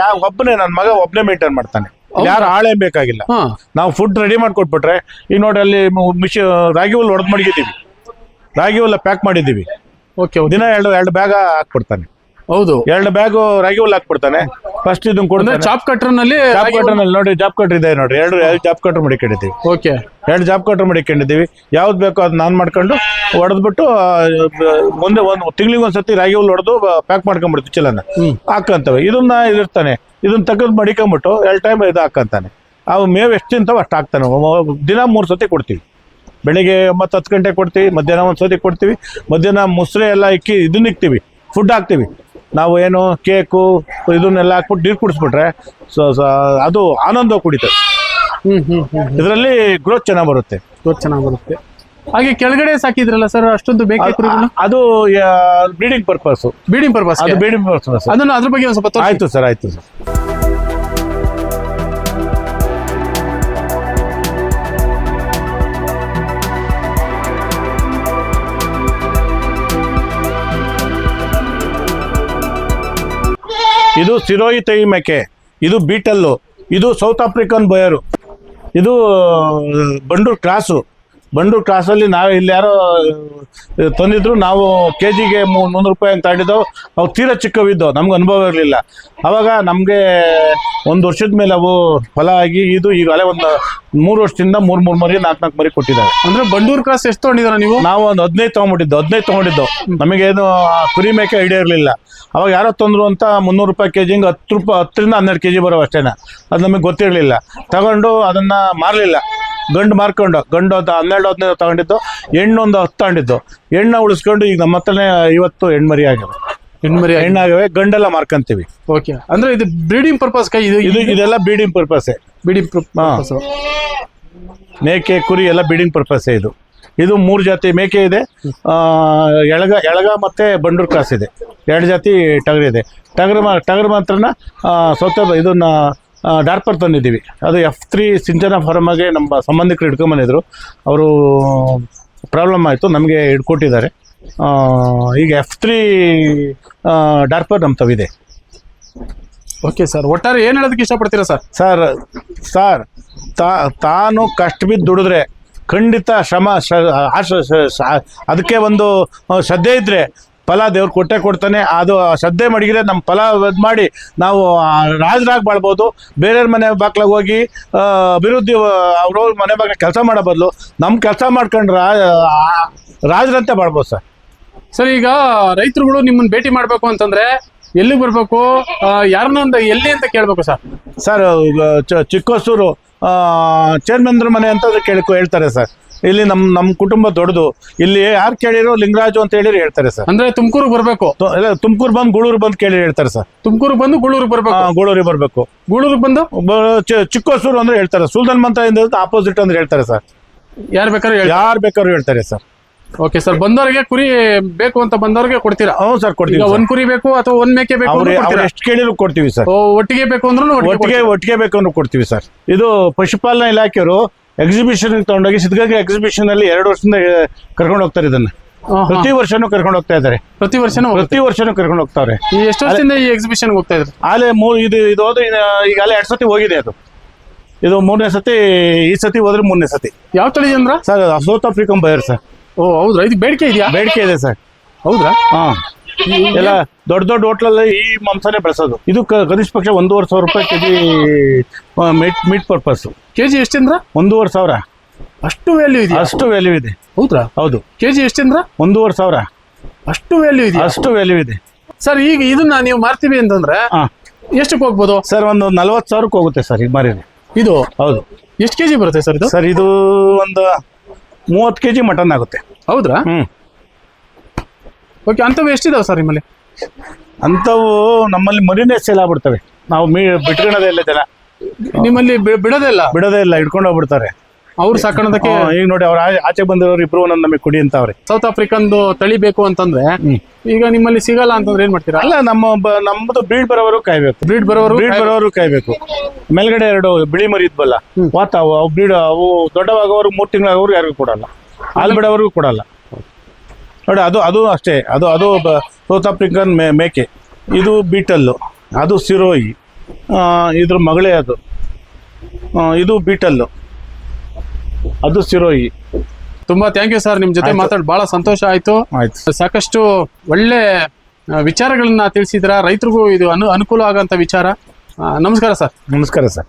ಯಾವ ಒಬ್ಬನೇ ನನ್ನ ಮಗ ಒಬ್ಬನೇ ಮೇಂಟೈನ್ ಮಾಡ್ತಾನೆ. ಯಾರು ಹಾಳೆ ಬೇಕಾಗಿಲ್ಲ. ಹಾ. ನಾವು ಫುಡ್ ರೆಡಿ ಮಾಡ್ಕೊಟ್ಬಿಟ್ರೆ ಈಗ ನೋಡಿ ಅಲ್ಲಿ ಮಿಶಿ ರಾಗಿ ಹುಲ್ ಹೊಡೆದ್ ಮಡಗಿದ್ದೀವಿ. ರಾಗಿ ಹುಲ್ಲ ಪ್ಯಾಕ್ ಮಾಡಿದ್ದೀವಿ. ಓಕೆ ಓಕೆ ದಿನ ಎರಡು ಎರಡು ಬ್ಯಾಗ ಹಾಕ್ಬಿಡ್ತಾನೆ. ಹೌದು. ಎರಡು ಬ್ಯಾಗು ರಾಗಿ ಹುಲ್ ಹಾಕ್ಬಿಡ್ತಾನೆ. ಫಸ್ಟ್ ಇದನ್ನ ಕೊಡ್ತಾನೆ. ಚಾಪ್ ಕಟರ್ನಲ್ಲಿ ಜಾಬ್ ಕಟ್ರ್ ನೋಡಿ ಜಾಬ್ ಕಟ್ರ್ ಇದೆ ನೋಡಿ ಎರಡು ಎರಡು ಜಾಬ್ ಕಟ್ರ್ ಮಡಿಕೊಂಡಿದ್ದೀವಿ. ಓಕೆ. ಎರಡು ಜಾಬ್ ಕಟ್ರ್ ಮಡಿಕೊಂಡಿದ್ದೀವಿ. ಯಾವ್ದು ಬೇಕೋ ಅದು ನಾನು ಮಾಡ್ಕೊಂಡು ಹೊಡೆದ್ಬಿಟ್ಟು ಮುಂದೆ ಒಂದೇ ತಿಂಗಳಿಗೆ ಒಂದ್ಸತಿ ರಾಗಿ ಹುಲ್ ಹೊಡೆದು ಪ್ಯಾಕ್ ಮಾಡ್ಕೊಂಡ್ಬಿಡ್ತೀವಿ ಚಲನ ಹಾಕಂತವೆ. ಇದನ್ನ ಇದಿರ್ತಾನೆ. ಇದನ್ನ ತೆಗೆದು ಮಡಿಕೊಂಡ್ಬಿಟ್ಟು ಎರಡು ಟೈಮ್ ಇದು ಹಾಕಂತಾನೆ. ಅವು ಮೇವು ಎಷ್ಟು ತಿಂತಾವ ಅಷ್ಟು ಹಾಕ್ತಾನೆ. ದಿನ ಮೂರು ಸತಿ ಕೊಡ್ತೀವಿ. ಬೆಳಿಗ್ಗೆ ಒಂಬತ್ತು ಹತ್ತು ಗಂಟೆ ಕೊಡ್ತೀವಿ ಮಧ್ಯಾಹ್ನ ಒಂದು ಸತಿ ಕೊಡ್ತೀವಿ. ಮಧ್ಯಾಹ್ನ ಮುಸ್ರೆ ಎಲ್ಲ ಇಕ್ಕಿ ಇದನ್ನ ಇಕ್ತೀವಿ. ಫುಡ್ ಹಾಕ್ತೀವಿ. ನಾವು ಏನು ಕೇಕು ಇದನ್ನೆಲ್ಲ ಹಾಕ್ಬಿಟ್ಟು ನೀರು ಕುಡಿಸ್ಬಿಟ್ರೆ ಸೊ ಅದು ಆನಂದ ಕುಡಿತದೆ. ಹ್ಮ್ ಹ್ಮ್ ಹ್ಮ್ ಇದರಲ್ಲಿ ಗ್ರೋತ್ ಚೆನ್ನಾಗಿ ಬರುತ್ತೆ. ಗ್ರೋತ್ ಚೆನ್ನಾಗಿ ಬರುತ್ತೆ. ಹಾಗೆ ಕೆಳಗಡೆ ಸಾಕಿದ್ರಲ್ಲ ಸರ್ ಅಷ್ಟೊಂದು ಬೇಕೆ ಕುರಿಗಳು ಅದು ಬ್ರೀಡಿಂಗ್ ಪರ್ಪಸ್ ಬ್ರೀಡಿಂಗ್ ಪರ್ಪಸ್ ಅದು ಬ್ರೀಡಿಂಗ್ ಪರ್ಪಸ್ ಅದನ್ನ ಅದ್ರ ಬಗ್ಗೆ ಒಂದು ಸ್ವಲ್ಪ ಆಯ್ತು ಸರ್ ಆಯ್ತು ಸರ್ ಇದು ಸಿರೋಯಿ ತೈ ಮೇಕೆ ಇದು ಬೀಟಲ್ಲು ಇದು ಸೌತ್ ಆಫ್ರಿಕನ್ ಬಯರು ಇದು ಬಂಡೂರ್ ಕ್ರಾಸು. ಬಂಡೂರು ಕ್ರಾಸಲ್ಲಿ ನಾವು ಇಲ್ಲಿ ಯಾರೋ ತಂದಿದ್ರು ನಾವು ಕೆ ಜಿಗೆ ಮುನ್ನೂರು ರೂಪಾಯಿ ಅಂತ ತಗೊಂಡಿದ್ದೆವು. ಅವು ತೀರಾ ಚಿಕ್ಕವಿದ್ದವು ನಮ್ಗೆ ಅನುಭವ ಇರಲಿಲ್ಲ. ಅವಾಗ ನಮಗೆ ಒಂದು ವರ್ಷದ ಮೇಲೆ ಅವು ಫಲ ಆಗಿ ಇದು ಈಗ ಅಲ್ಲೇ ಒಂದು ಮೂರು ವರ್ಷದಿಂದ ಮೂರು ಮೂರು ಮರಿ ನಾಲ್ಕು ನಾಲ್ಕು ಮರಿ ಕೊಟ್ಟಿದ್ದಾವೆ ಅಂದ್ರೆ ಬಂಡೂರು ಕ್ರಾಸ್ ಎಷ್ಟು ತೊಗೊಂಡಿದ್ದಾರೆ ನೀವು? ನಾವು ಒಂದು ಹದಿನೈದು ತೊಗೊಂಬಿಟ್ಟಿದ್ದು ಹದಿನೈದು ತೊಗೊಂಡಿದ್ದು ನಮಗೇನು ಕುರಿ ಮೇಕೆ ಐಡಿಯಾ ಇರಲಿಲ್ಲ. ಅವಾಗ ಯಾರೋ ತೊಂದರು ಅಂತ ಮುನ್ನೂರು ರೂಪಾಯಿ ಕೆ ಜಿಂಗೆ ಹತ್ತು ರೂಪಾಯಿ ಹತ್ತರಿಂದ ಹನ್ನೆರಡು ಕೆ ಜಿ ಬರೋ ಅಷ್ಟೇನ ಅದು ನಮಗೆ ಗೊತ್ತಿರಲಿಲ್ಲ. ತಗೊಂಡು ಅದನ್ನು ಮಾರಲಿಲ್ಲ. ಗಂಡು ಮಾರ್ಕೊಂಡು ಗಂಡು ಒಂದು ಹನ್ನೆರಡು ಹದಿನೈದು ತಗೊಂಡಿದ್ದು ಹೆಣ್ಣು ಒಂದು ಹತ್ತು ತಗೊಂಡಿದ್ದು. ಹೆಣ್ಣು ಉಳಿಸ್ಕೊಂಡು ಈಗ ನಮ್ಮ ಹತ್ರನೇ ಇವತ್ತು ಹೆಣ್ಮರಿ ಆಗಿದೆ ಹೆಣ್ಮರಿ ಹೆಣ್ಣಾಗವೆ ಗಂಡೆಲ್ಲ ಮಾರ್ಕೊಂತೀವಿ. ಓಕೆ. ಅಂದ್ರೆ ಇದು ಬ್ರೀಡಿಂಗ್ ಪರ್ಪಸ್ ಕೈ ಇದು ಇದು ಇದೆಲ್ಲ ಬ್ರೀಡಿಂಗ್ ಪರ್ಪಸೇ. Breeding purpose. ಮೇಕೆ ಕುರಿ ಎಲ್ಲ ಬ್ರೀಡಿಂಗ್ ಪರ್ಪಸ್ ಇದು. ಇದು ಮೂರು ಜಾತಿ ಮೇಕೆ ಇದೆ. ಆ, ಎಳಗ ಎಳಗ ಮತ್ತೆ ಬಂಡೂರು ಕ್ರಾಸ್ ಇದೆ ಎರಡು ಜಾತಿ ಟಗರು ಇದೆ ಟಗರು ಮಾ ಟಗರು ಮಾತ್ರನ ಸ್ವತಃ ಇದನ್ನ ಡಾರ್ಪರ್ ತಂದಿದ್ದೀವಿ. ಅದು ಎಫ್ ತ್ರೀ ಸಿಂಚನ ಫಾರ್ಮಗೆ ನಮ್ಮ ಸಂಬಂಧಿಕರು ಹಿಡ್ಕೊಂಬಂದಿದ್ರು. ಅವರು ಪ್ರಾಬ್ಲಮ್ ಆಯಿತು ನಮಗೆ ಹಿಡ್ಕೊಟ್ಟಿದ್ದಾರೆ. ಈಗ ಎಫ್ ತ್ರೀ ಡಾರ್ಪರ್ ನಮ್ಮ ತವಿದೆ. ಓಕೆ ಸರ್ ಒಟ್ಟಾರೆ ಏನು ಹೇಳೋದಕ್ಕೆ ಇಷ್ಟಪಡ್ತೀರಾ ಸರ್? ಸರ್ ಸರ್ ತಾ ತಾನು ಕಷ್ಟ ಬಿದ್ದು ದುಡಿದ್ರೆ ಖಂಡಿತ ಶ್ರಮ ಅದಕ್ಕೆ ಒಂದು ಶ್ರದ್ಧೆ ಇದ್ದರೆ ಫಲ ದೇವ್ರು ಕೊಟ್ಟೆ ಕೊಡ್ತಾನೆ. ಅದು ಶ್ರದ್ಧೆ ಮಡಗಿದ್ರೆ ನಮ್ಮ ಫಲ ಇದು ಮಾಡಿ ನಾವು ರಾಜರಾಗಿ ಬಾಳ್ಬೋದು. ಬೇರೆಯವ್ರ ಮನೆ ಬಾಗ್ಲಾಗ ಹೋಗಿ ಅಭಿವೃದ್ಧಿ ಅವ್ರವ್ರ ಮನೆ ಬಾಗ್ಲ ಕೆಲಸ ಮಾಡೋ ಬದಲು ನಮ್ಮ ಕೆಲಸ ಮಾಡ್ಕೊಂಡು ರಾ ಆ, ರಾಜರಂತೆ ಬಾಳ್ಬೋದು ಸರ್. ಸರ್ ಈಗ ರೈತರುಗಳು ನಿಮ್ಮನ್ನು ಭೇಟಿ ಮಾಡಬೇಕು ಅಂತಂದ್ರೆ ಎಲ್ಲಿಗೆ ಬರಬೇಕು? ಯಾರನ್ನ ಅಂತ ಎಲ್ಲಿ ಅಂತ ಕೇಳಬೇಕು ಸರ್? ಸರ್ ಚಿಕ್ಕೋಸೂರು ಚೇರ್ಮಂದ್ರ ಮನೆ ಅಂತ ಕೇಳ್ಕೊ ಹೇಳ್ತಾರೆ ಸರ್. ಇಲ್ಲಿ ನಮ್ ನಮ್ ಕುಟುಂಬ ದೊಡ್ಡದು. ಇಲ್ಲಿ ಯಾರು ಕೇಳಿರೋ ಲಿಂಗರಾಜು ಅಂತ ಹೇಳಿ ಹೇಳ್ತಾರೆ ಸರ್. ಅಂದ್ರೆ ತುಮಕೂರು ಬರ್ಬೇಕು? ತುಮಕೂರು ಬಂದು ಗೂಳೂರು ಬಂದು ಕೇಳಿ ಹೇಳ್ತಾರೆ ಸರ್. ತುಮಕೂರಿಗೆ ಬಂದು ಗೂಳೂರಿಗೆ ಬರ್ಬೇಕು? ಗೂಳೂರಿಗೆ ಬರ್ಬೇಕು. ಗುಳೂರಿಗೆ ಬಂದು? ಚಿಕ್ಕೋಸೂರು ಅಂದ್ರೆ ಹೇಳ್ತಾರೆ. ಸುಲ್ತಾನ್ ಮಂತ ಆಪೋಸಿಟ್ ಅಂದ್ರೆ ಹೇಳ್ತಾರೆ ಸರ್. ಯಾರು ಬೇಕಾದ್ರೆ ಯಾರು ಬೇಕಾದ್ರೂ ಹೇಳ್ತಾರೆ ಸರ್. ಓಕೆ ಸರ್ ಬಂದವರಿಗೆ ಕುರಿ ಬೇಕು ಅಂತ ಬಂದವರಿಗೆ ಕೊಡ್ತೀರಾ? ಹೌದು ಸರ್ ಕೊಡ್ತೀವಿ ಒಂದ್ ಕುರಿ ಬೇಕು ಅಥವಾ ಒಂದ್ ಮೇಕೆ ಬೇಕು ಎಷ್ಟು ಕೇಳಿದ್ರು ಕೊಡ್ತೀವಿ ಸರ್. ಒಟ್ಟಿಗೆ ಬೇಕು ಅಂದ್ರೂ ಒಟ್ಟಿಗೆ ಒಟ್ಟಿಗೆ ಬೇಕು ಅಂದ್ರೆ ಕೊಡ್ತೀವಿ ಸರ್. ಇದು ಪಶುಪಾಲನಾ ಇಲಾಖೆಯವರು ಎಕ್ಸಿಬಿಷನ್ ತಗೊಂಡೋಗಿ ಸಿದ್ಧಗಂಗೆ ಎಕ್ಸಿಬಿಷನ್ ಅಲ್ಲಿ ಎರಡು ವರ್ಷದಿಂದ ಕರ್ಕೊಂಡು ಹೋಗ್ತಾರೆ ಇದನ್ನ. ಪ್ರತಿ ವರ್ಷನೂ ಕರ್ಕೊಂಡು ಹೋಗ್ತಾ ಇದ್ದಾರೆ. ಪ್ರತಿ ವರ್ಷನೂ ಪ್ರತಿ ವರ್ಷನೂ ಕರ್ಕೊಂಡು ಹೋಗ್ತಾರೆ. ಈ ಎಷ್ಟು ವರ್ಷದಿಂದ ಈ ಎಕ್ಸಿಬಿಷನ್ ಹೋಗ್ತಾ ಇದ್ರು? ಆಲೆ ಮೂರು ಇದು ಇದು ಹೋದ್ರೆ ಈಗ ಅಲ್ಲೇ ಎರಡು ಸತಿ ಹೋಗಿದೆ ಅದು. ಇದು ಮೂರನೇ ಸತಿ ಈ ಸತಿ ಹೋದ್ರೆ ಮೂರನೇ ಸತಿ ಯಾವ ತಳಿ ಅಂದ್ರ? Sir South African Boer sir. ಓ ಹೌದ್ರಾ? ಇದು ಬೇಡಿಕೆ ಇದೆಯಾ? ಬೇಡಿಕೆ ಇದೆ ಸರ್. ಹೌದ್ರಾ? ಹಾ. ಎಲ್ಲ ದೊಡ್ಡ ದೊಡ್ಡ ಹೋಟ್ಲಲ್ಲಿ ಈ ಮಾಂಸನೇ ಬೆಳೆಸೋದು. ಇದು ಕ- ಕನಿಷ್ಠ ಪಕ್ಷ ಒಂದೂವರೆ ಸಾವಿರ ರೂಪಾಯಿ KG meat meat purpose KG ಎಷ್ಟಂದ್ರ ಒಂದೂವರೆ ಸಾವಿರ. ಅಷ್ಟು ವ್ಯಾಲ್ಯೂ ಇದೆಯಾ? ಅಷ್ಟು ವ್ಯಾಲ್ಯೂ ಇದೆ. ಹೌದ್ರಾ? ಹೌದು. ಕೆಜಿ ಎಷ್ಟಂದ್ರ ಒಂದೂವರೆ ಸಾವಿರ. ಅಷ್ಟು ವ್ಯಾಲ್ಯೂ ಇದೆಯಾ? ಅಷ್ಟು ವ್ಯಾಲ್ಯೂ ಇದೆ. ಸರ್ ಈಗ ಇದನ್ನ ನೀವು ಮಾರ್ತೀವಿ ಅಂತಂದ್ರೆ ಹಾ. ಎಷ್ಟಕ್ಕೆ ಹೋಗ್ಬೋದು? ಸರ್ ಒಂದು ನಲ್ವತ್ತು ಸಾವಿರಕ್ಕೆ ಹೋಗುತ್ತೆ ಸರ್ ಈಗ ಮಾರಿದ್ರೆ ಇದು? ಹೌದು. ಎಷ್ಟು ಕೆಜಿ ಬರುತ್ತೆ ಸರ್ ಇದು? ಸರ್ ಇದು ಒಂದು ಮೂವತ್ತು ಕೆ ಜಿ ಮಟನ್ ಆಗುತ್ತೆ. ಹೌದ್ರಾ? ಹ್ಮ್. ಓಕೆ ಅಂಥವು ಎಷ್ಟಿದಾವೆ ಸರ್ ನಿಮ್ಮಲ್ಲಿ? ಅಂಥವು ನಮ್ಮಲ್ಲಿ ಮರಿನೇ ಸೇಲ್ ಆಗ್ಬಿಡ್ತವೆ. ನಾವು ಮೀ ಬಿಟ್ಕೊಳ್ಳೋದೇ ಇಲ್ಲ ಜನ. ನಿಮ್ಮಲ್ಲಿ ಬಿ- ಬಿಡೋದೇ ಇಲ್ಲ? ಬಿಡೋದೇ ಇಲ್ಲ ಹಿಡ್ಕೊಂಡು ಹೋಗ್ಬಿಡ್ತಾರೆ. ಅವ್ರು ಸಾಕೋಣದಕ್ಕೆ ಈಗ ನೋಡಿ ಅವ್ರ ಆಚೆ ಬಂದಿರೋರು ಇಬ್ರು ಒಂದೊಂದು ನಮಗೆ ಕುಡಿ ಅಂತವ್ರೆ ಸೌತ್ ಆಫ್ರಿಕನ್ದು ತಳಿ ಬೇಕು ಅಂತಂದ್ರೆ ಈಗ ನಿಮ್ಮಲ್ಲಿ ಸಿಗಲ್ಲ ಅಂತಂದ್ರೆ ಏನ್ ಮಾಡ್ತೀರಾ? ಅಲ್ಲ ನಮ್ಮ ಬ- ನಮ್ಮದು ಬೀಡ್ ಬರೋರು ಕಾಯ್ಬೇಕು. ಬ್ರೀಡ್ ಬರೋರು ಬ್ರೀಡ್ ಬರೋರು ಕಾಯ್ಬೇಕು. ಮೇಲ್ಗಡೆ ಎರಡು ಬಿಳಿ ಮರಿ ಇದ್ಬಲ್ಲ ವಾತ ಅವು ಅವು ಬ್ರೀಡ್ ಅವು ದೊಡ್ಡವಾಗವರು ಮೂರು ತಿಂಗಳಾಗವ್ರು ಯಾರಿಗೂ ಕೊಡಲ್ಲ. ಹಾಲು ಬಿಡೋವ್ರಿಗೂ ಕೊಡಲ್ಲ. ನೋಡಿ ಅದು ಅದು ಅಷ್ಟೇ. ಅದು ಅದು ಸೌತ್ ಆಫ್ರಿಕನ್ ಮೇ ಮೇಕೆ. ಇದು ಬೀಟಲ್ಲು. ಅದು ಸಿರೋಯಿ. ಇದ್ರ ಮಗಳೇ ಅದು. ಇದು ಬೀಟಲ್ಲು. ಅದು ಸಿರೋಯಿ. ತುಂಬಾ ಥ್ಯಾಂಕ್ ಯು ಸರ್ ನಿಮ್ಮ ಜೊತೆ. ಮಾತಾಡಿ ಬಹಳ ಸಂತೋಷ ಆಯ್ತು. ಆಯ್ತು. ಸಾಕಷ್ಟು ಒಳ್ಳೆ ವಿಚಾರಗಳನ್ನು ವಿಚಾರಗಳನ್ನ ತಿಳಿಸಿದ್ರ ರೈತರಿಗೂ ಇದು ಅನು ಅನುಕೂಲ ಆಗಂತ ವಿಚಾರ. ನಮಸ್ಕಾರ ಸರ್ ನಮಸ್ಕಾರ ಸರ್